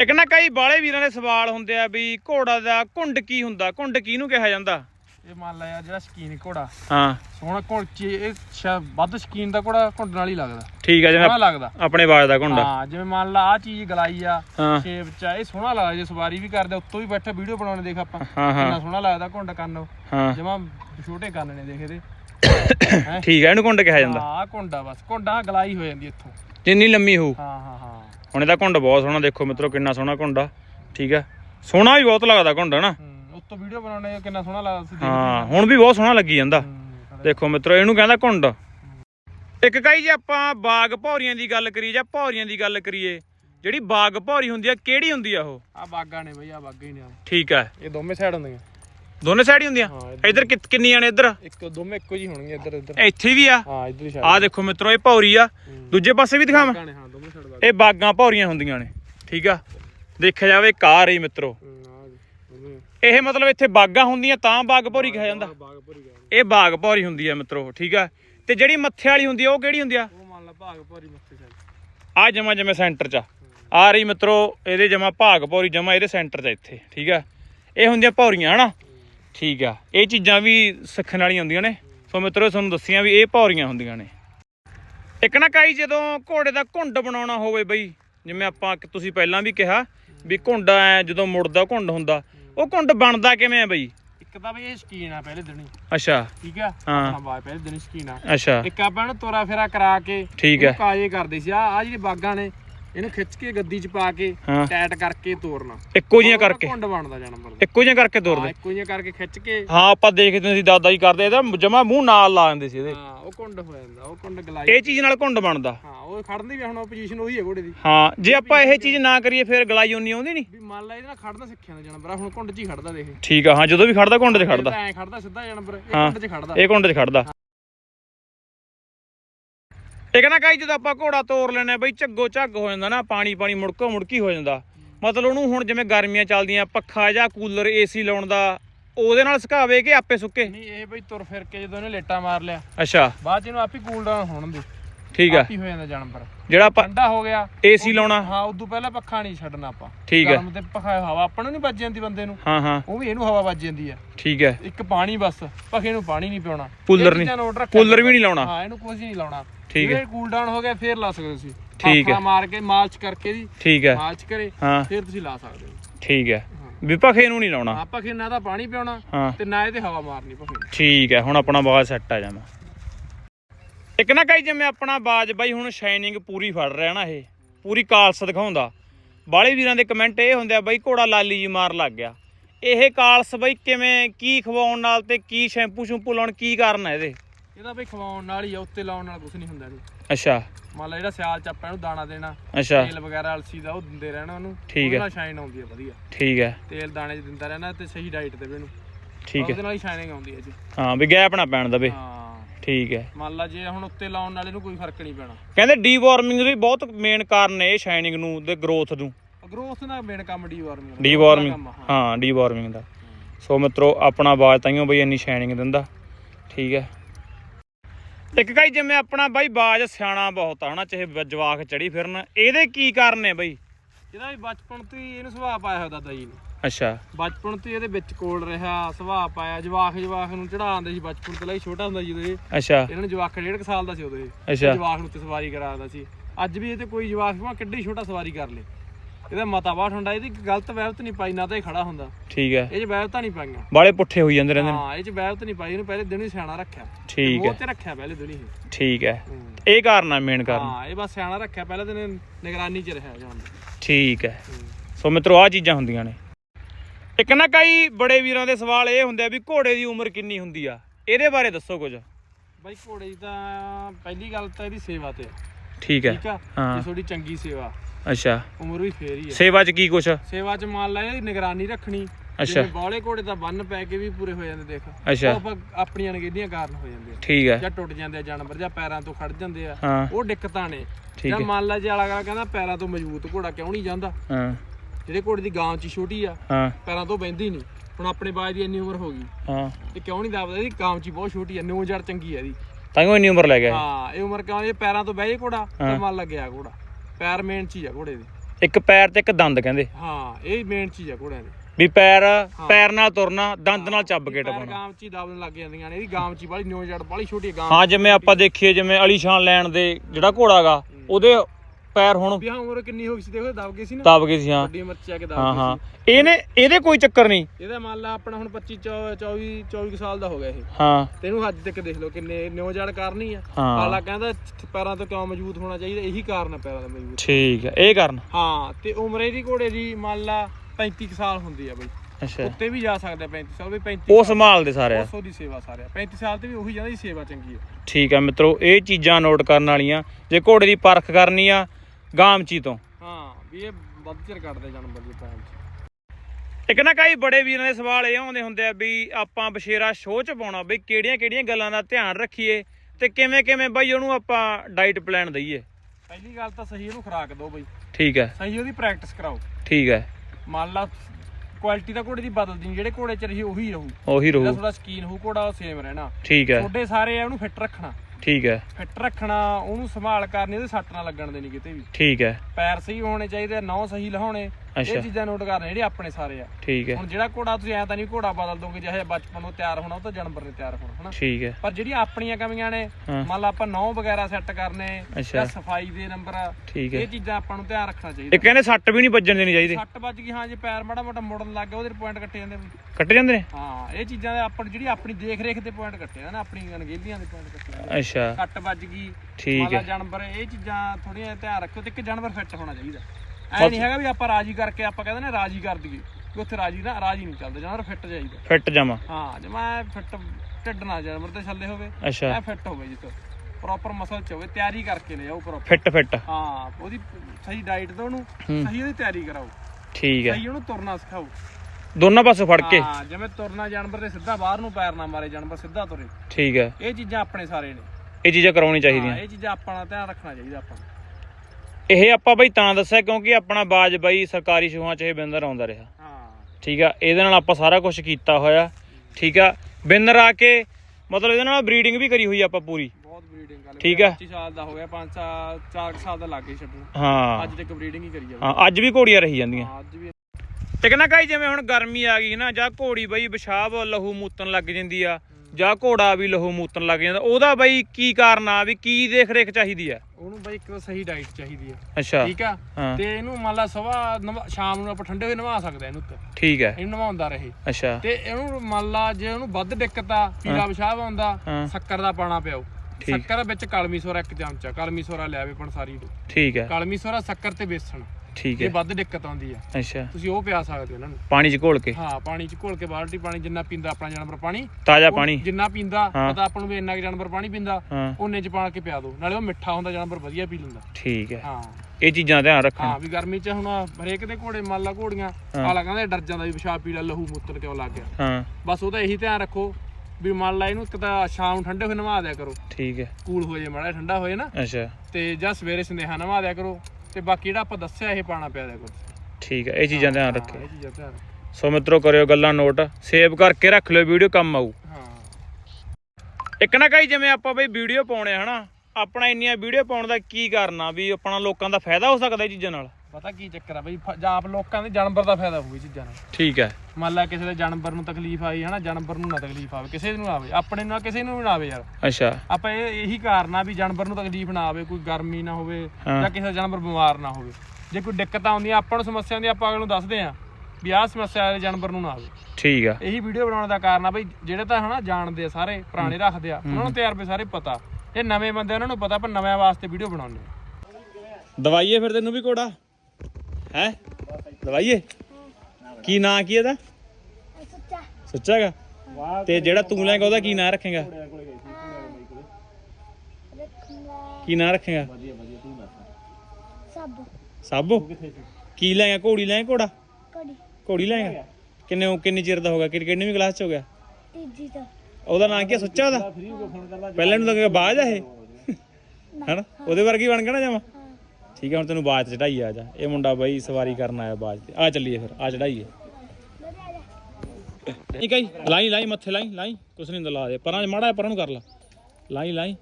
ਇੱਕ ਨਾ ਕਈ ਬਾਲੇ ਵੀਰਾਂ ਦੇ ਸਵਾਲ ਹੁੰਦੇ ਆ ਵੀ ਘੋੜਾ ਦਾ ਘੁੰਡ ਕੀ ਹੁੰਦਾ? ਘੁੰਡ ਕਿਹਨੂੰ ਕਿਹਾ ਜਾਂਦਾ? ਇਹ ਮੰਨ ਲਾ ਯਾਰ ਜਿਹੜਾ ਸ਼ਕੀਨ ਘੋੜਾ ਹਾਂ। ਸੋਹਣਾ ਇਹ ਵੱਧ ਸ਼ਕੀਨ ਦਾ ਘੋੜਾ ਘੁੰਡਣ ਲੱਗਦਾ। ਠੀਕ ਆ ਸੋਹਣਾ ਜਿਵੇਂ ਲੱਗਦਾ। ਆਪਣੇ ਬਾਜ ਦਾ ਘੁੰਡਾ। ਹਾਂ ਜਿਵੇਂ ਮੰਨ ਲਾ ਆ ਚੀਜ਼ ਗਲਾਈ ਆ ਹਾਂ। ਸ਼ੇਪ ਚ ਆ, ਇਹ ਸੋਹਣਾ ਲੱਗਦਾ ਜੇ ਸਵਾਰੀ ਵੀ ਕਰਦੇ ਉੱਤੋਂ ਵੀ ਬੈਠਾ ਵੀਡੀਓ ਬਣਾਉਣੇ ਦੇਖ ਆਪਾਂ। ਹਾਂ ਕਿੰਨਾ ਹਾਂ ਸੋਹਣਾ ਲੱਗਦਾ ਘੁੰਡ ਕੰਨ ਹਾਂ। ਜਮਾ ਛੋਟੇ ਕੰਨ ਨੇ ਦੇਖ ਇਹਦੇ। ਹੈਂ? ਠੀਕ ਆ ਇਹਨੂੰ ਘੁੰਡ ਕਿਹਾ ਜਾਂਦਾ। ਹਾਂ ਆਹ ਘੁੰਡਾ ਬਸ ਘੁੰਡਾ ਗਲਾਈ ਹੋ ਜਾਂਦੀ ਇੱਥੋਂ। ਜਿੰਨੀ ਲੰਮੀ ਹੋਊ। ਹਾਂ ਹਾਂ ਹਾਂ। ਹੁਣ ਇਹਦਾ ਘੁੰਡ ਬਹੁਤ ਸੋਹਣਾ ਦੇਖੋ ਮਿੱਤਰੋ ਕਿੰਨਾ ਸੋਹਣਾ ਘੁੰਡਾ। ਠੀਕ ਆ। ਸੋਹਣਾ ਵੀ ਬਹੁਤ ਲੱਗਦਾ ਘੁੰਡ ਨਾ ਹੂੰ। ਉੱਤੋਂ ਵੀਡੀਓ ਬਣਾਉਣੇ ਕਿੰਨਾ ਸੋਹਣਾ ਲੱਗਦਾ ਸੀ ਹਾਂ ਹੁਣ ਵੀ ਬਹੁਤ ਸੋਹਣਾ ਲੱਗੀ ਜਾਂਦਾ। ਦੇਖੋ ਮਿੱਤਰੋ ਇਹਨੂੰ ਕਹਿੰਦਾ ਘੁੰਡ। ਇੱਕ ਕਈ ਜੇ ਆਪਾਂ ਬਾਗ ਭੌਰੀਆਂ ਦੀ ਗੱਲ ਕਰੀਏ ਜਾਂ ਭੌਰੀਆਂ ਦੀ ਗੱਲ ਕਰੀਏ ਜਿਹੜੀ ਬਾਗ ਭੌਰੀ ਹੁੰਦੀ ਆ ਕਿਹੜੀ ਹੁੰਦੀ ਆ ਉਹ? ਆ ਬਾਗਾਂ ਨੇ ਬਈ ਆ ਬਾਗਾਂ ਹੀ ਨੇ। ਠੀਕ ਆ। ਇਹ ਦੋਵੇਂ ਸਾਈਡ ਹੁੰਦੀਆਂ। ਦੋਨੇ ਸਾਈਡ ਹੀ ਹੁੰਦੀਆਂ? ਇਧਰ। ਕਿੰਨੀਆਂ ਨੇ ਇਧਰ? ਇੱਕ ਦੋਵੇਂ ਇੱਕੋ ਜੀ ਹੋਣਗੀਆਂ ਇੱਧਰ ਇੱਧਰ। ਇੱਥੇ ਵੀ ਆ? ਹਾਂ ਇੱਧਰ ਹੀ ਸਾਈਡ ਆ ਦੇਖੋ ਮਿੱਤਰੋ ਇਹ ਭੌਰੀ ਆ। ਦੂਜੇ ਪਾਸੇ ਵੀ ਦਿਖਾਵਾਂ? ਇਹ ਬਾਗਾਂ ਭੌਰੀਆਂ ਹੁੰਦੀਆਂ ਨੇ ਠੀਕ ਆ? ਦੇਖਿਆ ਜਾਵੇ ਕਾਰ ਹੀ ਮਿੱਤਰੋ। ਇਹ ਮਤਲਬ ਇੱਥੇ ਬਾਗਾਂ ਹੁੰਦੀਆਂ ਤਾਂ ਬਾਗ ਭੌਰੀ ਕਿਹਾ ਜਾਂਦਾ। ਬਾਗ ਭਰੀ ਗਏ ਇਹ ਬਾਗ ਭੌਰੀ ਹੁੰਦੀ ਆ ਮਿੱਤਰੋ ਠੀਕ ਆ? ਤੇ ਜਿਹੜੀ ਮੱਥੇ ਵਾਲੀ ਹੁੰਦੀ ਆ ਉਹ ਕਿਹੜੀ ਹੁੰਦੀ ਆ? ਉਹ ਮੰਨ ਲਾ ਭਾਗ ਭਰੀ ਮੱਥੇ ਆ ਜਮਾ ਜਮਾ ਸੈਂਟਰ 'ਚ ਆ। ਆ ਰਹੀ ਮਿੱਤਰੋ ਇਹਦੇ ਜਮਾ ਭਾਗ ਭੌਰੀ ਜਮਾ ਇਹਦੇ ਸੈਂਟਰ 'ਚ ਆ ਇੱਥੇ ਠੀਕ ਆ? ਇਹ ਹੁੰਦੀਆਂ ਭੌਰੀਆਂ ਹਨਾ? ਠੀਕ ਆ। ਇਹ ਚੀਜ਼ਾਂ ਵੀ ਸਿੱਖਣ ਵਾਲੀਆਂ ਹੁੰਦੀਆਂ ਨੇ। ਸੋ ਮਿੱਤਰੋ ਤੁਹਾਨੂੰ ਦੱਸੀਆਂ ਵੀ ਇਹ ਭੌਰੀਆਂ ਹੁੰਦੀਆਂ ਨੇ। ਇੱਕ ਨਾ ਕਾਈ ਜਦੋਂ ਘੋੜੇ ਦਾ ਘੁੰਡ ਬਣਾਉਣਾ ਹੋਵੇ ਬਈ ਜਿਵੇਂ ਆਪਾਂ ਤੁਸੀਂ ਪਹਿਲਾਂ ਵੀ ਕਿਹਾ ਵੀ ਘੁੰਡ ਐ ਜਦੋਂ ਮੁੜਦਾ ਘੁੰਡ ਹੁੰਦਾ ਉਹ ਘੁੰਡ ਬਣਦਾ ਕਿਵੇਂ ਆ ਬਈ? ਇੱਕ ਤਾਂ ਬਈ ਇਹ ਸ਼ਕੀਨ ਆ ਪਹਿਲੇ ਦਿਨ ਹੀ। ਅੱਛਾ। ਠੀਕ ਆ? ਹਾਂ। ਆਪਣਾ ਬਾਅਦ ਪਹਿਲੇ ਦਿਨ ਹੀ ਸ਼ਕੀਨ ਆ। ਅੱਛਾ। ਇੱਕ ਆਪਾਂ ਨੂੰ ਤੋਰਾ ਫੇਰਾ ਕਰਾ ਕੇ ਠੀਕ ਇਹਨੂੰ ਕਾਜੇ ਕਰਦੇ ਸੀ। ਆ ਆ ਜਿਹੜੀ ਬਾਗਾਂ ਨੇ ਇਹਨੂੰ ਖਿੱਚ ਕੇ ਗੱਦੀ 'ਚ ਪਾ ਕੇ ਹਾਂ। ਟਾਈਟ ਕਰਕੇ ਤੋਰਨਾ। ਇੱਕੋ ਜਿਹੀਆਂ ਉਹਦਾ ਕਰਕੇ। ਘੁੰਡ ਬਣਦਾ ਜਾਨਵਰ ਦਾ ਇੱਕੋ ਜਿਹੀਆਂ ਕਰਕੇ ਹਾਂ ਤੋਰਦੇ ਇੱਕੋ ਜਿਹੀਆਂ ਕਰਕੇ ਖਿੱਚ ਕੇ। ਹਾਂ ਆਪਾਂ ਦੇਖਦੇ ਸੀ ਦਾਦਾ ਜੀ ਕਰਦੇ ਇਹਦਾ ਜਮਾ ਮੂੰਹ ਨਾਲ ਲਾ ਦਿੰਦੇ ਸੀ ਇਹਦੇ। ਹਾਂ ਉਹ ਘੁੰਡ ਹੋ ਜਾਂਦਾ ਉਹ ਘੁੰਡ ਗਲਾਈ। ਇਹ ਚੀਜ਼ ਨਾਲ ਘੁੰਡ ਬਣਦਾ। ਹਾਂ ਉਹ ਖੜਨ ਦੀ ਵੀ ਹੁਣ ਪੋਜੀਸ਼ਨ ਉਹੀ ਹੈ ਘੋੜੇ ਦੀ। ਹਾਂ ਜੇ ਆਪਾਂ ਇਹ ਚੀਜ਼ ਨਾ ਕਰੀਏ ਫਿਰ ਗਲਾਈ ਉਨੀ ਆਉਂਦੀ ਨਹੀਂ। ਵੀ ਮੰਨ ਲਾ ਇਹਦੇ ਨਾਲ ਖੜਨਾ ਸਿੱਖਿਆ ਦਾ ਜਾਨਵਰ ਆ, ਹੁਣ ਘੁੰਡ 'ਚ ਹੀ ਖੜਦਾ ਦੇਖ। ਠੀਕ ਆ ਹਾਂ ਜਦੋਂ ਵੀ ਖੜਦਾ ਘੁੰਡ 'ਚ ਖੜਦਾ। ਐ ਖੜਦਾ ਸਿੱਧਾ ਜਾਨਵਰ ਇਹ ਹਾਂ। ਘੁੰਡ 'ਚ ਖੜਦਾ। ਇਹ ਘੁੰਡ 'ਚ ਖੜਦਾ। ਇਹ ਕਹਿੰਦਾ ਕਾਈ ਜਦੋਂ ਆਪਾਂ ਘੋੜਾ ਤੋਰ ਲੈਣਾ ਬਈ ਝੱਗੋ ਝੱਗ ਹੋ ਜਾਂਦਾ ਨਾ ਪਾਣੀ ਪਾਣੀ ਮੁੜਕੋ ਮੁੜਕੀ ਹੋ ਜਾਂਦਾ। ਮਤਲਬ ਉਹਨੂੰ ਹੁਣ ਜਿਵੇਂ ਗਰਮੀਆਂ ਚੱਲਦੀਆਂ ਪੱਖਾ ਜਾਂ ਕੂਲਰ ਏਸੀ ਲਾਉਣ ਦਾ ਉਹਦੇ ਨਾਲ ਸੁਕਾਵੇ ਕਿ ਆਪੇ ਸੁੱਕੇ? ਨਹੀਂ ਇਹ ਬਈ ਤੁਰ ਫਿਰ ਕੇ ਜਦੋਂ ਇਹਨੇ ਲੇਟਾ ਮਾਰ ਲਿਆ। ਅੱਛਾ। ਬਾਅਦ 'ਚ ਇਹਨੂੰ ਆਪੇ ਕੂਲ ਡਾਊਨ ਹੋਣ ਦੇ। ਠੀਕ ਆ। ਆਪੀ ਹੋ ਜਾਂਦਾ ਜਾਨਵਰ। ਜਿਹੜਾ ਆਪਾਂ ਠੰਡਾ ਹੋ ਗਿਆ ਏਸੀ ਲਾਉਣਾ। ਹਾਂ ਉਦੋਂ ਪਹਿਲਾਂ ਪੱਖਾ ਨਹੀਂ ਛੱਡਣਾ ਆਪਾਂ। ਠੀਕ ਹੈ ਗਰਮ ਤੇ ਪੱਖਾ ਹਵਾ ਆਪਾਂ ਨੂੰ ਨਹੀਂ ਵੱਜ ਜਾਂਦੀ ਬੰਦੇ ਨੂੰ। ਹਾਂ ਹਾਂ। ਉਹ ਵੀ ਇਹਨੂੰ ਹਵਾ ਵੱਜ ਜਾਂਦੀ ਆ। ਠੀਕ ਹੈ ਇੱਕ ਪਾਣੀ ਬਸ ਪੱਖੇ ਨੂੰ ਪਾਣੀ ਨਹੀਂ ਪਿਉਣਾ। ਕੂਲਰ ਨਹੀਂ ਕੂਲਰ ਵੀ ਨਹੀਂ ਲਾਉਣਾ। ਹਾਂ ਇਹਨੂੰ ਕੁਝ ਨਹੀਂ ਲਾਉਣਾ। ਠੀਕ ਹੈ। ਜੇ ਕੂਲ ਡਾਊਨ ਹੋ ਗਿਆ ਫੇਰ ਲਾ ਸਕਦੇ ਹੋ ਤੁਸੀਂ। ਠੀਕ ਹੈ। ਪਾਥਾ ਮਾਰ ਕੇ ਮਾਲਚ ਕਰਕੇ ਦੀ ਠੀਕ ਹੈ ਮਾਲਚ ਕਰੇ ਹਾਂ। ਫੇਰ ਤੁਸੀਂ ਲਾ ਸਕਦੇ ਹੋ। ਠੀਕ ਹੈ। ਵੀ ਪਖੇ ਨੂੰ ਨਹੀਂ ਲਾਉਣਾ। ਹਾਂ ਪੱਖੇ ਨਾ ਤਾਂ ਪਾਣੀ ਪਿਉਣਾ ਹਾਂ। ਤੇ ਨਾ ਇਹਦੇ ਹਵਾ ਮਾਰਨੀ ਪੱਖੇ ਠੀਕ ਹੈ ਹੁਣ ਆਪਣਾ ਬਾਜ ਸੈੱਟ ਆ ਜਾਣਾ ਇੱਕ ਨਾ ਕਈ ਜਿਵੇਂ ਆਪਣਾ ਬਾਜ ਬਾਈ ਹੁਣ ਸ਼ਾਈਨਿੰਗ ਪੂਰੀ ਫੜ ਰਿਹਾ ਨਾ ਇਹ ਪੂਰੀ ਕਾਲਸ ਦਿਖਾਉਂਦਾ। ਬਾਲੇ ਵੀਰਾਂ ਦੇ ਕਮੈਂਟ ਇਹ ਹੁੰਦੇ ਆ ਬਾਈ ਘੋੜਾ ਲਾਲੀ ਜੀ ਮਾਰ ਲੱਗ ਗਿਆ। ਇਹ ਕਾਲਸ ਬਾਈ ਕਿਵੇਂ ਕੀ ਖਵਾਉਣ ਨਾਲ ਤੇ ਕੀ ਸ਼ੈਂਪੂ ਸ਼ੈਂਪੂ ਲਾਉਣ ਕੀ ਕਾਰਨ ਹੈ ਇਹਦੇ? ਇਹਦਾ ਬਈ ਖਵਾਉਣ ਨਾਲ ਹੀ ਆ ਉੱਤੇ ਲਾਉਣ ਨਾਲ ਕੁਝ ਨਹੀਂ ਹੁੰਦਾ ਇਹਨੂੰ ਅੱਛਾ। ਮੰਨ ਲਾ ਜਿਹੜਾ ਸਿਆਲ ਚ ਆਪਾਂ ਇਹਨੂੰ ਦਾਣਾ ਦੇਣਾ ਅੱਛਾ। ਤੇਲ ਵਗੈਰਾ ਅਲਸੀ ਦਾ ਉਹ ਦਿੰਦੇ ਰਹਿਣਾ ਉਹਨੂੰ। ਠੀਕ ਉਹਦੇ ਹੈ। ਨਾਲ ਸ਼ਾਈਨ ਆਉਂਦੀ ਹੈ ਵਧੀਆ। ਠੀਕ ਹੈ। ਤੇਲ ਦਾਣੇ 'ਚ ਦਿੰਦਾ ਰਹਿਣਾ ਤੇ ਸਹੀ ਡਾਈਟ ਦੇਵੇ ਇਹਨੂੰ। ਠੀਕ ਹੈ। ਉਹਦੇ ਨਾਲ ਹੀ ਸ਼ਾਈਨਿੰਗ ਆਉਂਦੀ ਹੈ ਜੀ ਹਾਂ ਵੀ ਗੈਪ ਨਾ ਪੈਣ ਦਵੇ। ਹਾਂ। ਠੀਕ ਹੈ। ਮੰਨ ਲਾ ਜੇ ਹੁਣ ਉੱਤੇ ਲਾਉਣ ਨਾਲ ਇਹਨੂੰ ਕੋਈ ਫ਼ਰਕ ਨਹੀਂ ਪੈਣਾ। ਕਹਿੰਦੇ ਡੀਵਾਰਮਿੰਗ ਵੀ ਬਹੁਤ ਮੇਨ ਕਾਰਨ ਇਹ ਸ਼ਾਈਨਿੰਗ ਨੂੰ ਤੇ ਗਰੋਥ ਨੂੰ। ਗਰੋਥ ਦਾ। ਮੇਨ ਕੰਮ ਡੀਵਾਰਮਿੰਗ ਡੀਵਾਰਮਿੰਗ ਹਾਂ ਡੀਵਾਰਮਿੰਗ ਦਾ। ਸੋ ਮਿੱਤਰੋ ਆਪਣਾ ਬਾਜ ਤਾਈਓ ਬਈ ਇੰਨੀ ਸ਼ਾਈਨਿੰਗ ਦਿੰਦਾ। ਠੀਕ ਹੈ। ਇੱਕ ਕਾਈ ਜਿਵੇਂ ਆਪਣਾ ਬਾਈ ਬਾਜ ਸਿਆਣਾ ਬਹੁਤ ਆ ਹਨਾ ਚਾਹੇ ਜਵਾਕ ਚੜੀ ਫਿਰਨ ਇਹਦੇ ਕੀ ਕਾਰਨ ਨੇ ਬਈ? ਇਹਦਾ ਵੀ ਬਚਪਨ ਤੋਂ ਹੀ ਇਹਨੂੰ ਸੁਭਾਅ ਪਾਇਆ ਹੋਇਆ ਦਾਦਾ ਜੀ ਨੇ। ਅੱਛਾ। ਬਚਪਨ ਤੋਂ ਹੀ ਇਹਦੇ ਵਿੱਚ ਕੋਲ ਰਿਹਾ ਸੁਭਾਅ ਪਾਇਆ ਜਵਾਕ ਜਵਾਕ ਨੂੰ ਚੜਾਉਂਦੇ ਸੀ ਬਚਪਨ ਤੋਂ ਲਈ ਛੋਟਾ ਹੁੰਦਾ ਸੀ ਜਦੋਂ ਇਹ। ਅੱਛਾ। ਇਹਨਾਂ ਨੂੰ ਜਵਾਕ ਡੇਢ ਕੁ ਸਾਲ ਦਾ ਸੀ ਉਦੋਂ ਇਹ। ਅੱਛਾ। ਜਵਾਕ ਨੂੰ ਤੇ ਸਵਾਰੀ ਕਰਾਉਂਦਾ ਸੀ। ਅੱਜ ਵੀ ਇਹ ਤੇ ਕੋਈ ਜਵਾਕ ਭਾਵੇਂ ਕਿੱਡੀ ਛੋਟਾ ਸਵਾਰੀ ਕਰ ਲੇ। ਇਹਦਾ ਮਤਾ ਬਾਠ ਹੁੰਦਾ ਇਹਦੀ ਗਲਤ ਵਹਿਬਤ ਨਹੀਂ ਪਾਈ ਨਾ ਤਾਂ ਇਹ ਖੜਾ ਹੁੰਦਾ। ਠੀਕ ਹੈ। ਇਹ ਚ ਵਹਿਬਤਾਂ ਨਹੀਂ ਪਾਈਆਂ। ਬਾਲੇ ਪੁੱਠੇ ਹੋਈ ਜਾਂਦੇ ਰਹਿੰਦੇ ਨੇ। ਹਾਂ ਇਹ ਚ ਵਹਿਬਤ ਨਹੀਂ ਪਾਈ ਇਹਨੂੰ ਪਹਿਲੇ ਦਿਨ ਹੀ ਸਿਆਣਾ ਰੱਖਿਆ। ਠੀਕ ਮੋਹ ਹੈ। ਤੇ ਰੱਖਿਆ ਪਹਿਲੇ ਦਿਨ ਹੀ। ਠੀਕ ਹੈ। ਹੂੰ। ਇਹ ਕਾਰਨ ਆ ਮੇਨ ਕਾਰਨ। ਹਾਂ ਇਹ ਬਸ ਸਿਆਣਾ ਰੱਖਿਆ ਪਹਿਲੇ ਦਿਨ ਨਿਗਰਾਨੀ ਚ ਰਿਹਾ ਜਾਨ ਠੀਕ ਹੈ। ਸੋ ਮਿੱਤਰੋ ਆ ਚੀਜ਼ਾਂ ਹੁੰਦੀਆਂ ਨੇ। ਇੱਕ ਨਾ ਕਈ ਬੜੇ ਵੀਰਾਂ ਦੇ ਸਵਾਲ ਇਹ ਹੁੰਦੇ ਆ ਵੀ ਘੋੜੇ ਦੀ ਉਮਰ ਕਿੰਨੀ ਹੁੰਦੀ ਆ? ਇਹਦੇ ਬਾਰੇ ਦੱਸੋ ਕੁਝ। ਬਾਈ ਘੋੜੇ ਦੀ ਤਾਂ ਪਹਿਲੀ ਗੱਲ ਤਾਂ ਇਹਦੀ ਸੇਵਾ ਤੇ ਆ। ਠੀਕ ਹੈ। ਆ? ਹਾਂ। ਜੇ ਥੋੜੀ ਚੰਗੀ ਸੇਵਾ। ਅੱਛਾ। ਉਮਰ ਵੀ ਫੇਰ ਹੀ ਆ। ਸੇਵਾ 'ਚ ਕੀ ਕੁਛ? ਸੇਵਾ ਚ ਮੰਨ ਲਾ ਇਹਦੀ ਨਿਗਰਾਨੀ ਰੱਖਣੀ। ਅੱਛਾ। ਬੌਲੇ ਘੋੜੇ ਤਾਂ ਬੰਨ ਪੈ ਕੇ ਵੀ ਪੂਰੇ ਹੋ ਜਾਂਦੇ ਦੇਖ। ਅੱਛਾ। ਉਹ ਆਪਾਂ ਆਪਣੀਆਂ ਨਗੇਦੀਆਂ ਕਾਰਨ ਹੋ ਜਾਂਦੇ ਆ। ਠੀਕ ਹੈ। ਜਾਂ ਟੁੱਟ ਜਾਂਦੇ ਆ ਜਾਨਵਰ ਜਾਂ ਪੈਰਾਂ ਤੋਂ ਖੜ ਜਾਂਦੇ ਆ। ਹਾਂ। ਉਹ ਦਿੱਕਤਾਂ ਨੇ। ਠੀਕ ਜਾਂ ਹੈ। ਮੰਨ ਲਾ ਜੇ ਕਹਿੰਦਾ ਪੈਰਾਂ ਤੋਂ ਮਜ਼ਬੂਤ ਘੋੜਾ ਕਿਉਂ ਨਹੀਂ ਜਾਂਦਾ? ਹਾਂ। ਜਿਹੜੇ ਘੋੜੇ ਦੀ ਗਾਂ ਚ ਛੋਟੀ ਆ ਹਾਂ। ਪੈਰਾਂ ਤੋਂ ਬਹਿੰਦੀ ਨਹੀਂ ਹੁਣ ਆਪਣੇ ਬਾਜ ਦੀ ਇੰਨੀ ਉਮਰ ਹੋ ਗਈ। ਹਾਂ। ਤੇ ਕਿਉਂ ਨਹੀਂ ਦੱਬਦਾ ਇਹਦੀ? ਗਾਂ ਚ ਹੀ ਬਹੁਤ ਛੋਟੀ ਆ ਨਿਊ ਜੜ ਚੰਗੀ ਆ ਇਹਦੀ। ਤਾਂਗੋ ਇੰਨੀ ਉਮਰ ਲੈ ਗਿਆ। ਹਾਂ ਇਹ ਉਮਰ ਕਿਉਂ ਇਹ ਪੈਰਾਂ ਤੋਂ ਬਹਿ ਜੇ ਘੋੜਾ ਤੇ ਮੰਨ ਲੱਗਿਆ ਘੋੜਾ। ਪੈਰ ਮੇਨ ਚੀਜ਼ ਆ ਘੋੜੇ ਦੇ। ਇੱਕ ਪੈਰ ਤੇ ਇੱਕ ਦੰਦ ਕਹਿੰਦੇ। ਹਾਂ ਇਹ ਮੇਨ ਚੀਜ਼ ਆ ਘੋੜਿਆਂ ਦੇ। ਵੀ ਪੈਰ ਪੈਰ ਨਾਲ ਤੁਰਨਾ ਦੰਦ ਨਾਲ ਚੱਬ ਕੇ ਟਪਾਉਣਾ। ਗਾਮ ਚ ਹੀ ਦਬਣ ਲੱਗ ਜਾਂਦੀਆਂ ਨੇ। ਇਹਦੀ ਗਾਮ ਚ ਹੀ ਬਾਲੀ ਨਿਉ ਜੜ ਬਾਲੀ ਛੋਟੀ ਗਾਮ ਹਾਂ ਜਿਵੇਂ ਆਪਾਂ ਦੇਖੀਏ ਜਿਵੇਂ ਅਲੀਸ਼ਾਨ ਲੈਣ ਦੇ ਜਿਹੜਾ ਘੋੜਾਗਾ ਉਹਦੇ ਪੈਰ ਹੁਣ ਵੀ ਹਾਂ ਉਮਰ ਕਿੰਨੀ ਹੋ ਗਈ ਸੀ ਦੇਖੋ ਦਬ ਗਏ ਸੀ ਨਾ। ਦਬ ਗਏ ਸੀ ਹਾਂ। ਵੱਡੀ ਉਮਰ ਚ ਆ ਕੇ ਦਬ ਹਾਂ ਗਏ ਹਾਂ। ਸੀ। ਇਹਨੇ ਇਹਦੇ ਕੋਈ ਚੱਕਰ ਨਹੀਂ। ਇਹਦਾ ਮੰਨ ਲਾ ਆਪਣਾ ਹੁਣ 25 24 24 ਕੁ ਸਾਲ ਦਾ ਹੋ ਗਿਆ ਇਹ। ਹਾਂ। ਤੇ ਇਹਨੂੰ ਅੱਜ ਤੱਕ ਦੇਖ ਲਓ ਕਿੰਨੇ ਨਿਉ ਜੜ ਕਰਨੀ ਆ। ਹਾਂ। ਆਲਾ ਕਹਿੰਦਾ ਪੈਰਾਂ ਤੋਂ ਕਿਉਂ ਮਜ਼ਬੂਤ ਹੋਣਾ ਚਾਹੀਦਾ ਇਹੀ ਕਾਰਨ ਆ ਪੈਰਾਂ ਦਾ ਮਜ਼ਬੂਤ। ਠੀਕ ਹੈ ਇਹ ਕਰਨ। ਹਾਂ ਤੇ ਉਮਰ ਇਹਦੀ ਘੋੜੇ ਦੀ ਮੰਨ ਲਾ 35 ਕੁ ਸਾਲ ਹੁੰਦੀ ਆ ਬਈ। ਅੱਛਾ। ਉੱਤੇ ਵੀ ਜਾ ਸਕਦਾ 35 ਸਾਲ ਵੀ 35 ਉਹ ਸੰਭਾਲਦੇ ਸਾਰੇ ਆ। ਉਸ ਦੀ ਸੇਵਾ ਸਾਰਿਆ 35 ਸਾਲ ਤੇ ਵੀ ਉਹੀ ਜਾਂਦਾ ਦੀ ਸੇਵਾ ਚੰਗੀ ਆ। ਠੀਕ ਹੈ ਮਿੱਤਰੋ ਇਹ ਚੀਜ਼ਾਂ ਨੋਟ ਕਰਨ ਵਾਲੀਆਂ। ਜੇ ਘੋੜੇ ਦੀ ਪਰਖ ਕਰਨੀ ਆ ਗਾਮਚੀ ਤੋਂ। ਹਾਂ ਵੀ ਇਹ ਵੱਧ ਚਿਰ ਕੱਢਦੇ ਜਾਨਵਰ ਦੀ ਟਾਈਮ ਚ। ਇੱਕ ਨਾ ਕਈ ਬੜੇ ਵੀਰਾਂ ਦੇ ਸਵਾਲ ਇਹ ਆਉਂਦੇ ਹੁੰਦੇ ਆ ਵੀ ਆਪਾਂ ਬਸ਼ੇਰਾ ਸ਼ੋਅ ਚ ਪਾਉਣਾ ਬਈ ਕਿਹੜੀਆਂ ਕਿਹੜੀਆਂ ਗੱਲਾਂ ਦਾ ਧਿਆਨ ਰੱਖੀਏ ਤੇ ਕਿਵੇਂ ਕਿਵੇਂ ਬਈ ਉਹਨੂੰ ਆਪਾਂ ਡਾਈਟ ਪਲਾਨ ਦਈਏ। ਪਹਿਲੀ ਗੱਲ ਤਾਂ ਸਹੀ ਉਹਨੂੰ ਖੁਰਾਕ ਦਿਓ ਬਈ। ਠੀਕ ਹੈ। ਸਹੀ ਉਹਦੀ ਪ੍ਰੈਕਟਿਸ ਕਰਾਓ। ਠੀਕ ਹੈ। ਮੰਨ ਲਾ ਕੁਆਲਿਟੀ ਤਾਂ ਘੋੜੇ ਦੀ ਬਦਲਦੀ ਨਹੀਂ ਜਿਹੜੇ ਘੋੜੇ ਚ ਰਹੀ ਉਹੀ ਰਹੂ। ਉਹੀ ਜਿਹੜਾ ਰਹੂ। ਸਕੀਨ ਹੋਊ ਘੋੜਾ ਉਹ ਸੇਮ ਰਹਿਣਾ। ਠੀਕ ਹੈ। ਛੋਡੇ ਸਾਰੇ ਆ ਉਹਨੂੰ ਫਿੱਟ ਰੱਖਣਾ। ਠੀਕ ਹੈ। ਫਿੱਟ ਰੱਖਣਾ ਉਹਨੂੰ ਸੰਭਾਲ ਕਰਨੀ ਉਹਦੇ ਸੱਟ ਨਾ ਲੱਗਣ ਦੇਣੀ ਕਿਤੇ ਵੀ। ਠੀਕ ਹੈ। ਪੈਰ ਸਹੀ ਹੋਣੇ ਚਾਹੀਦੇ ਨੌ ਸਹੀ ਲਹਾਉਣੇ। ਇਹ ਚੀਜ਼ਾਂ ਨੋਟ ਕਰਨੇ ਜਿਹੜੇ ਆਪਣੇ ਸਾਰੇ ਆ। ਠੀਕ ਹੈ। ਹੁਣ ਜਿਹੜਾ ਘੋੜਾ ਤੁਸੀਂ ਐ ਤਾਂ ਨਹੀਂ ਘੋੜਾ ਬਦਲ ਦੋਗੇ ਜਿਹੇ ਬਚਪਨ ਨੂੰ ਤਿਆਰ ਹੋਣਾ ਉਹ ਤਾਂ ਜਾਨਵਰ ਨੇ ਤਿਆਰ ਹੋਣਾ ਹਨਾ? ਠੀਕ ਹੈ। ਪਰ ਜਿਹੜੀਆਂ ਆਪਣੀਆਂ ਕਮੀਆਂ ਨੇ। ਮੰਨ ਲਾ ਆਪਾਂ ਨੌ ਵਗੈਰਾ ਸੈੱਟ ਕਰਨੇ। ਜਾਂ ਸਫ਼ਾਈ ਦੇ ਨੰਬਰ ਠੀਕ ਹੈ। ਇਹ ਚੀਜ਼ਾਂ ਆਪਾਂ ਨੂੰ ਧਿਆਨ ਰੱਖਣਾ ਇਹ ਚਾਹੀਦਾ ਕਹਿੰਦੇ ਸੱਟ ਵੀ ਨਹੀਂ ਵੱਜਣ ਦੇਣੀ ਚਾਹੀਦੀ। ਸੱਟ ਵੱਜ ਗਈ ਹਾਂ ਜੇ ਪੈਰ ਮਾੜਾ ਮੋਟਾ ਮੁੜਨ ਲੱਗ ਗਿਆ ਉਹਦੇ ਪੁਆਇੰਟ ਕੱਟੇ ਜਾਂਦੇ ਵੀ ਕੱਟ ਜਾਂਦੇ ਨੇ? ਹਾਂ ਇਹ ਚੀਜ਼ਾਂ ਦੇ ਆਪਾਂ ਜਿਹੜੀ ਆਪਣੀ ਦੇਖ ਰੇਖ ਤੇ ਪੁਆਇੰਟ ਕੱਟੇ ਆ ਨਾ ਆਪਣੀ ਅਣਗਹਿਲੀਆਂ ਦੇ ਪੁਆਇੰਟ ਕੱਟੇ ਅੱਛਾ। ਸੱਟ ਵੱਜ ਗਈ ਠੀਕ ਹੈ। ਜਾਨਵਰ ਇਹ ਚੀਜ਼ਾਂ ਥੋੜੀਆਂ ਧਿਆਨ ਰੱਖੋ ਤੇ ਇੱਕ ਜਾਨਵਰ ਫਿੱਟ ਹੋਣਾ ਚਾਹੀਦਾ। ਐ ਨਹੀਂ ਹੈਗਾ ਵੀ ਆਪਾਂ ਰਾਜੀ ਕਰਕੇ ਆਪਾਂ ਕਹਿੰਦੇ ਨੇ ਰਾਜੀ ਕਰ ਦਈਏ ਕਿ ਉੱਥੇ ਰਾਜੀ ਨਾ ਰਾਜੀ ਨਹੀਂ ਚੱਲਦਾ ਜਾਨਵਰ ਫਿੱਟ ਚਾਹੀਦਾ ਫਿੱਟ ਜਾਵਾਂ। ਹਾਂ ਜਮਾ ਫਿੱਟ ਢਿੱਡ ਨਾ ਜਾਨਵਰ ਤੇ ਛੱਲੇ ਹੋਵੇ ਅੱਛਾ। ਐ ਫਿੱਟ ਹੋਵੇ ਜਿੱਥੇ ਪ੍ਰੋਪਰ ਮਸਲ ਚ ਹੋਵੇ ਤਿਆਰੀ ਕਰਕੇ ਲੈ ਆਓ ਪ੍ਰੋਪਰ ਫਿੱਟ ਫਿੱਟ। ਹਾਂ ਉਹਦੀ ਸਹੀ ਡਾਈਟ ਦਿਓ ਉਹਨੂੰ। ਸਹੀ ਉਹਦੀ ਤਿਆਰੀ ਕਰਾਓ। ਠੀਕ ਹੈ। ਸਹੀ ਉਹਨੂੰ ਤੁਰਨਾ ਸਿਖਾਓ। ਦੋਨਾਂ ਪਾਸੋਂ ਫੜ ਕੇ। ਹਾਂ ਜਿਵੇਂ ਤੁਰਨਾ ਜਾਨਵਰ ਦੇ ਸਿੱਧਾ ਬਾਹਰ ਨੂੰ ਪੈਰ ਨਾ ਮਾਰੇ ਜਾਨਵਰ ਸਿੱਧਾ ਤੁਰੇ। ਠੀਕ ਹੈ। ਇਹ ਚੀਜ਼ਾਂ ਆਪਣੇ ਸਾਰੇ ਨੇ। ਇਹ ਚੀਜ਼ਾਂ ਕਰਾਉਣੀ ਚਾਹੀਦੀਆਂ। ਇਹ ਚੀਜ਼ਾਂ ਆਪਣਾ ਧਿਆਨ ਰੱਖਣਾ ਚਾਹੀਦਾ ਆਪਾਂ ਇਹ ਆਪਾਂ ਬਈ ਤਾਂ ਦੱਸਿਆ ਕਿਉਂਕਿ ਆਪਣਾ ਬਾਜ ਬਈ ਸਰਕਾਰੀ ਸ਼ੋਆਂ 'ਚ ਇਹ ਬਿੰਦਰ ਆਉਂਦਾ ਰਿਹਾ। ਹਾਂ। ਠੀਕ ਆ ਇਹਦੇ ਨਾਲ ਆਪਾਂ ਸਾਰਾ ਕੁਝ ਕੀਤਾ ਹੋਇਆ। ਠੀਕ ਆ ਬਿੰਦਰ ਆ ਕੇ ਮਤਲਬ ਇਹਦੇ ਨਾਲ ਬਰੀਡਿੰਗ ਵੀ ਕਰੀ ਹੋਈ ਆਪਾਂ ਪੂਰੀ। ਬਹੁਤ ਬਰੀਡਿੰਗ ਕਰ ਲਈ ਠੀਕ ਆ। 25 ਸਾਲ ਦਾ ਹੋ ਗਿਆ 5 ਸਾਲ 4 ਸਾਲ ਦਾ ਲੱਗ ਗਈ ਛੱਡਣ। ਹਾਂ। ਅੱਜ ਤੱਕ ਬਰੀਡਿੰਗ ਹੀ ਕਰੀ ਜਾਵੇ। ਹਾਂ ਅੱਜ ਵੀ ਘੋੜੀਆਂ ਰਹੀ ਜਾਂਦੀਆਂ। ਹਾਂ ਅੱਜ ਵੀ ਇੱਕ ਨਾ ਕਈ ਜਿਵੇਂ ਹੁਣ ਗਰਮੀ ਆ ਗਈ ਨਾ ਜਾਂ ਘੋੜੀ ਬਈ ਪਿਸ਼ਾਬ ਲਹੂ ਮੂਤਣ ਲੱਗ ਜਾਂਦੀ ਆ ਜਾਂ ਘੋੜਾ ਵੀ ਲਹੂ ਮੂਤਣ ਲੱਗ ਜਾਂਦਾ ਉਹਦਾ ਬਈ ਕੀ ਕਾਰਨ ਆ ਵੀ ਕੀ ਦੇਖ ਰੇਖ ਚਾਹੀਦੀ ਆ? ਉਹਨੂੰ ਬਾਈ ਇੱਕ ਸਹੀ ਡਾਈਟ ਚਾਹੀਦੀ ਆ। ਅੱਛਾ ਠੀਕ ਆ? ਹਾਂ। ਤੇ ਇਹਨੂੰ ਮੰਨ ਲਾ ਸਵਾ ਸ਼ਾਮ ਨੂੰ ਆਪਾਂ ਠੰਡੇ ਹੋਏ ਨਵਾ ਸਕਦਾ ਇਹਨੂੰ ਉੱਤੇ। ਠੀਕ ਹੈ ਇਹਨੂੰ ਨਵਾਉਂਦਾ ਰਹੇ। ਅੱਛਾ। ਤੇ ਇਹਨੂੰ ਮੰਨ ਲਾ ਜੇ ਉਹਨੂੰ ਵੱਧ ਦਿੱਕਤ ਆ ਪੀਲਾ ਪਿਸ਼ਾਬ ਆਉਂਦਾ ਹਾਂ। ਸ਼ੱਕਰ ਦਾ ਪਾਣਾ ਪਿਆਓ ਠੀਕ। ਸ਼ੱਕਰ ਵਿੱਚ ਕਲਮੀ ਸੋਰਾ ਇੱਕ ਚਮਚਾ ਕਲਮੀ ਸੋਰਾ ਲਿਆਵੇ ਪੰਸਾਰੀ ਤੋਂ। ਠੀਕ ਹੈ ਕਲਮੀ ਸੋਰਾ ਸ਼ੱਕਰ ਤੇ ਬੇਸਣ। ਠੀਕ ਹੈ। ਵੱਧ ਦਿੱਕਤ ਆਉਂਦੀ ਆ ਅੱਛਾ। ਤੁਸੀਂ ਉਹ ਪਿਆ ਸਕਦੇ ਹੋ ਇਹਨਾਂ ਨੂੰ। ਪਾਣੀ 'ਚ ਘੋਲ ਕੇ? ਹਾਂ ਪਾਣੀ ਚ ਘੋਲ ਕੇ ਬਾਲਟੀ ਪਾਣੀ ਜਿੰਨਾ ਪੀਂਦਾ ਆਪਣਾ ਜਾਨਵਰ ਪਾਣੀ। ਤਾਜ਼ਾ ਪਾਣੀ? ਜਿੰਨਾ ਪੀਂਦਾ। ਪਤਾ ਆਪਾਂ ਨੂੰ ਵੀ ਇੰਨਾ ਕੁ ਜਾਨਵਰ ਪਾਣੀ ਪੀਂਦਾ ਉਹਨੇ ਚ ਪਾ ਕੇ ਪਿਆ ਦਿਓ ਨਾਲੇ ਉਹ ਮਿੱਠਾ ਹੁੰਦਾ ਜਾਨਵਰ ਵਧੀਆ ਪੀ ਲੈਂਦਾ। ਠੀਕ ਹੈ। ਹਾਂ। ਇਹ ਚੀਜ਼ਾਂ ਧਿਆਨ ਰੱਖਣਾ। ਹਾਂ ਵੀ ਗਰਮੀ ਚ ਹੁਣ ਹਰੇਕ ਦੇ ਘੋੜੇ ਮੰਨ ਲਾ ਘੋੜੀਆਂ। ਆਲਾ ਕਹਿੰਦੇ ਡਰ ਜਾਂਦਾ ਵੀ ਪਿਸ਼ਾਬ ਪੀ ਲੈ ਲਹੂ ਮੂਤਰ ਕਿਉਂ ਲੱਗ ਗਿਆ। ਹਾਂ। ਬਸ ਉਹਦਾ ਇਹੀ ਧਿਆਨ ਰੱਖੋ ਵੀ ਮੰਨ ਲਾ ਇਹਨੂੰ ਇੱਕ ਤਾਂ ਸ਼ਾਮ ਨੂੰ ਠੰਡੇ ਹੋਏ ਨਵਾ ਦਿਆ ਕਰੋ। ਠੀਕ ਹੈ। ਕੂਲ ਹੋ ਜੇ ਮਾੜਾ ਠੰਡਾ ਹੋਏ ਨਾ। ਅੱਛਾ। ਤੇ ਜਾਂ ਸਵੇਰੇ ਸੰਦੇਹਾ ਨਵਾ ਦਿਆ ਕਰੋ। ਤੇ ਬਾਕੀ ਜਿਹੜਾ ਆਪਾਂ ਦੱਸਿਆ ਇਹ ਪਾਣਾ ਪਿਆ ਦਿਆ ਕਰੋ ਠੀਕ ਹੈ ਇਹ ਚੀਜ਼ਾਂ ਦਾ ਧਿਆਨ ਹਾਂ, ਰੱਖਿਓ। ਇਹ ਚੀਜ਼ਾਂ ਧਿਆਨ ਰੱਖੋ। ਸੋ ਮਿੱਤਰੋ ਕਰਿਓ ਗੱਲਾਂ ਨੋਟ। ਸੇਵ ਕਰਕੇ ਰੱਖ ਲਿਓ ਵੀਡੀਓ ਕੰਮ ਆਊ। ਹਾਂ। ਇੱਕ ਨਾ ਕਈ ਜਿਵੇਂ ਆਪਾਂ ਬਈ ਵੀਡੀਓ ਪਾਉਣੇ ਆ ਹਨਾ? ਆਪਣਾ ਇੰਨੀਆਂ ਵੀਡੀਓ ਪਾਉਣ ਦਾ ਕੀ ਕਰਨਾ ਵੀ ਆਪਣਾ ਲੋਕਾਂ ਦਾ ਫਾਇਦਾ ਹੋ ਸਕਦਾ ਇਹ ਚੀਜ਼ਾਂ ਨਾਲ? ਪਤਾ ਕੀ ਚੱਕਰ ਆ ਬਈ ਫ- ਜਾਂ ਆਪ ਲੋਕਾਂ ਦੇ ਜਾਨਵਰ ਦਾ ਫਾਇਦਾ ਹੋਊ ਇਹ ਚੀਜ਼ਾਂ ਨਾਲ। ਠੀਕ ਹੈ। ਮੰਨ ਲਾ ਕਿਸੇ ਦੇ ਜਾਨਵਰ ਨੂੰ ਤਕਲੀਫ ਆਈ ਹਨਾ ਜਾਨਵਰ ਨੂੰ ਨਾ ਤਕਲੀਫ ਆਵੇ ਕਿਸੇ ਨੂੰ ਨਾ ਆਵੇ ਆਪਣੇ ਨੂੰ ਨਾ ਕਿਸੇ ਨੂੰ ਵੀ ਨਾ ਆਵੇ ਯਾਰ। ਅੱਛਾ। ਆਪਾਂ ਇਹ ਇਹੀ ਕਾਰਨ ਆ ਵੀ ਜਾਨਵਰ ਨੂੰ ਤਕਲੀਫ ਨਾ ਆਵੇ ਕੋਈ ਗਰਮੀ ਨਾ ਹੋਵੇ ਹਾਂ। ਜਾਂ ਕਿਸੇ ਦਾ ਜਾਨਵਰ ਬਿਮਾਰ ਨਾ ਹੋਵੇ। ਜੇ ਕੋਈ ਦਿੱਕਤ ਆਉਂਦੀ ਆ ਆਪਾਂ ਨੂੰ ਸਮੱਸਿਆ ਆਉਂਦੀ ਆਪਾਂ ਅਗਲੇ ਨੂੰ ਦੱਸਦੇ ਆ ਵੀ ਆਹ ਸਮੱਸਿਆ ਹੈ ਜਾਨਵਰ ਨੂੰ ਨਾ ਆਵੇ। ਠੀਕ ਆ। ਇਹੀ ਵੀਡੀਓ ਬਣਾਉਣ ਦਾ ਕਾਰਨ ਆ ਬਈ ਜਿਹੜੇ ਤਾਂ ਹਨਾ ਜਾਣਦੇ ਆ ਸਾਰੇ ਪੁਰਾਣੇ ਰੱਖਦੇ ਆ ਉਹਨਾਂ ਨੂੰ ਤਿਆਰ ਵੀ ਸਾਰੇ ਪਤਾ। ਇਹ ਨਵੇਂ ਬੰਦੇ ਉਹਨਾਂ ਨੂੰ ਪਤਾ ਪਰ ਨਵਿਆਂ ਵਾਸਤੇ ਵੀਡੀਓ ਬਣਾਉਂਦੇ ਆ ਦਵਾਈਏ ਫਿਰ ਤੈਨੂੰ ਵੀ ਘੋੜਾ। ਹੈ? ਦਵਾਈਏ ਕੀ ਨਾਂ ਕੀ ਇਹਦਾ? ਸੱਚਾ। ਸੱਚਾਗਾ ਤੇ ਜਿਹੜਾ ਤੂੰ ਲੈਂਗਾ ਉਹਦਾ ਕੀ ਨਾਂ ਰੱਖੇਗਾ? ਕੀ ਨਾਂ ਰੱਖੇਗਾ? ਸਭ ਸਾਬੋ? ਕੀ ਲੈਂਗਾ? ਘੋੜੀ ਲੈਂ ਘੋੜਾ? ਘੋੜੀ। ਲੈਂਗਾ? ਕਿੰਨੇ ਕਿੰਨੀ ਚਿਰ ਦਾ ਹੋਗਾ ਕਿੰਨੀ ਵੀ ਕਲਾਸ ਚ ਹੋ ਗਿਆ? ਤੀਜੀ ਤਾਂ। ਉਹਦਾ ਨਾਂ ਕੀ ਆ ਸੁੱਚਾ ਉਹਦਾ? ਪਹਿਲਾਂ ਨੂੰ ਲੱਗੇਗਾ ਬਾਜ ਆ ਇਹ। ਹਨਾ? ਉਹਦੇ ਵਰਗੀ ਬਣ ਗਿਆ ਨਾ ਜਮਾ? ਠੀਕ ਹੈ, ਹੁਣ ਤੈਨੂੰ ਬਾਜ ਚੜਾਈ ਆ ਜਾ। ਇਹ ਮੁੰਡਾ ਬਾਈ ਸਵਾਰੀ ਕਰਨ ਆਇਆ ਬਾਜ ਤੇ ਆ ਚੱਲੀਏ ਫਿਰ, ਆ ਚੜਾਈਏ। ਠੀਕ ਹੈ ਜੀ, ਲਾਈ ਲਾਈ, ਮੱਥੇ ਲਾਈ ਲਾਈ। ਕੁਛ ਨਹੀਂ ਹੁੰਦਾ, ਲਾ ਦੇ। ਪਰਾਂ ਮਾੜਾ ਜਿਹਾ ਪਰਾਂ ਨੂੰ ਕਰ ਲਾ। ਲਾਈ ਲਾਈ।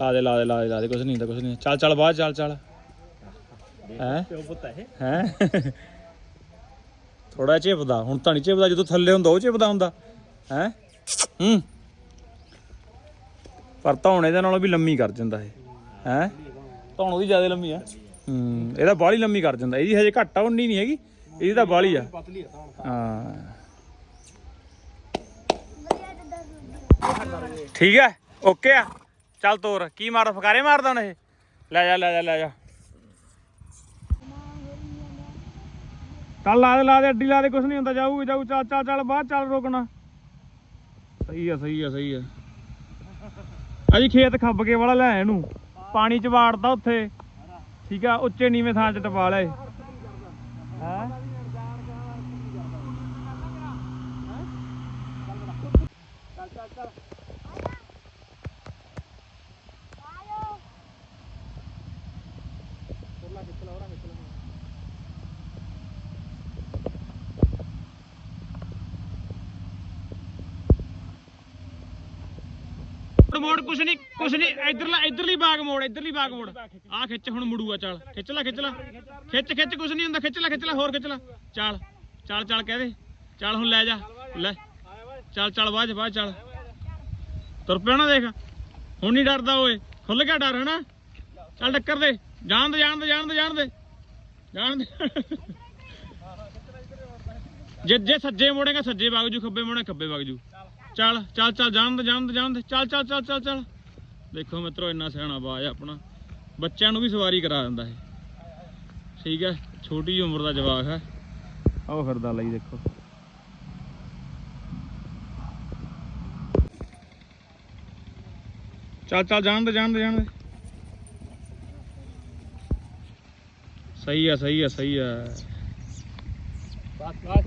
ਲਾ ਦੇ ਲਾ ਦੇ ਲਾ ਦੇ ਲਾ ਦੇ। ਕੁਛ ਨਹੀਂ ਹੁੰਦਾ, ਕੁਛ ਨਹੀਂ। ਚੱਲ ਚੱਲ, ਬਾਅਦ ਚੱਲ ਚੱਲ। ਹੈ? ਹੈ? ਥੋੜਾ ਚਿਪਦਾ ਹੁਣ ਤਾਂ ਨਹੀਂ ਚਿਪਦਾ ਜਦੋਂ ਥੱਲੇ ਹੁੰਦਾ, ਉਹ ਚਿਪਦਾ ਹੁੰਦਾ। ਹੈ? ਹੂੰ। ਪਰ ਧੌਣ ਇਹਦੇ ਨਾਲੋਂ ਵੀ ਲੰਮੀ ਕਰ ਜਾਂਦਾ ਇਹ। ਹੈ? ਧੌਣ ਉਹਦੀ ਜ਼ਿਆਦਾ ਲੰਮੀ ਆ। ਹੂੰ ਇਹਦਾ ਬਾਹਲੀ ਲੰਮੀ ਕਰ ਜਾਂਦਾ। ਇਹਦੀ ਹਜੇ ਘੱਟ ਆ ਉਨੀ ਨਹੀਂ ਹੈਗੀ। ਇਹਦੀ ਤਾਂ ਬਾਹਲੀ ਆ। ਪਤਲੀ ਆ ਤਾਂ ਹਾਂ। ਠੀਕ ਹੈ ਓਕੇ ਆ। ਚੱਲ ਤੋਰ ਕੀ ਮਾਰ ਫਕਾਰੇ ਮਾਰਦਾ ਹੁਣ ਇਹ? ਲੈ ਜਾ ਲੈ ਜਾ ਲੈ ਜਾ। ਚੱਲ ਲਾ ਦੇ ਲਾ ਦੇ ਅੱਡੀ ਲਾ ਦੇ ਕੁਛ ਨਹੀਂ ਹੁੰਦਾ। ਜਾਊਗੀ ਜਾਊ ਚੱਲ ਚੱਲ ਚੱਲ ਬਾਹਰ ਚੱਲ ਰੋਕਣਾ। ਸਹੀ ਆ ਸਹੀ ਆ ਸਹੀ ਆ। ਅਜੀ ਖੇਤ ਖੱਬ ਕੇ ਵਾਲਾ ਲੈ ਇਹਨੂੰ। ਪਾਣੀ ਚ ਵਾੜਦਾ ਉੱਥੇ। ਠੀਕ ਆ ਉੱਚੇ ਨੀਵੇਂ ਥਾਂ ਚ ਟਪਾ ਲੈ। ਹੈ ਮੋੜ ਕੁਛ ਨਹੀਂ ਕੁਛ ਨਹੀਂ, ਇਧਰਲਾ, ਇਧਰਲੀ ਬਾਗ ਮੋੜ, ਇਧਰਲੀ ਬਾਗ ਮੋੜ। ਆ ਖਿੱਚ ਹੁਣ ਮੁੜੂਗਾ ਚੱਲ। ਖਿੱਚ ਲੈ ਖਿੱਚ ਲੈ। ਖਿੱਚ ਖਿੱਚ ਕੁਛ ਨਹੀਂ ਹੁੰਦਾ, ਖਿੱਚ ਲੈ ਖਿੱਚ ਲੈ, ਹੋਰ ਖਿੱਚ ਲੈ। ਚੱਲ ਚੱਲ ਚੱਲ, ਕਹਿ ਦੇ। ਚੱਲ ਹੁਣ ਲੈ ਜਾ, ਲੈ। ਚੱਲ ਚੱਲ ਬਾਅਦ ਬਾਅਦ ਚੱਲ। ਤੁਰ ਪਿਆ ਨਾ ਦੇਖ। ਹੁਣ ਨਹੀਂ ਡਰਦਾ ਓਏ। ਖੁੱਲ ਗਿਆ ਡਰ, ਹਨਾ? ਚੱਲ ਟੱਕਰ ਦੇ। ਜਾਣ ਦੇ ਜਾਣ ਦੇ ਜਾਣ ਦੇ ਜਾਣ ਦੇ। ਜਾਣ ਦੇ। ਜੇ ਜੇ ਸੱਜੇ ਮੋੜੇਗਾ, ਸੱਜੇ ਵਗ ਜੂ, ਖੱਬੇ ਮੋੜੇ ਖੱਬੇ ਵਗ ਜੂ। ਚੱਲ ਚੱਲ ਚੱਲ, ਜਾਣ ਦੇ ਜਾਣ ਦੇ ਜਾਣ ਦੇ। ਚੱਲ ਚੱਲ ਚੱਲ ਚੱਲ ਚੱਲ। ਦੇਖੋ ਮਿੱਤਰੋ, ਇੰਨਾ ਸਿਆਣਾ ਬਾਜ ਆਪਣਾ। ਬੱਚਿਆਂ ਨੂੰ ਵੀ ਸਵਾਰੀ ਕਰਾ ਦਿੰਦਾ ਇਹ। ਠੀਕ ਹੈ, ਛੋਟੀ ਉਮਰ ਦਾ ਜਵਾਕ ਹੈ। ਆਓ ਫਿਰਦਾ ਲਈ ਦੇਖੋ। ਚੱਲ ਚੱਲ, ਜਾਣ ਦੇ ਜਾਣ ਦੇ ਜਾਣ ਦੇ। ਸਹੀ ਆ ਸਹੀ ਆ ਸਹੀ ਆ। ਬਸ ਬਸ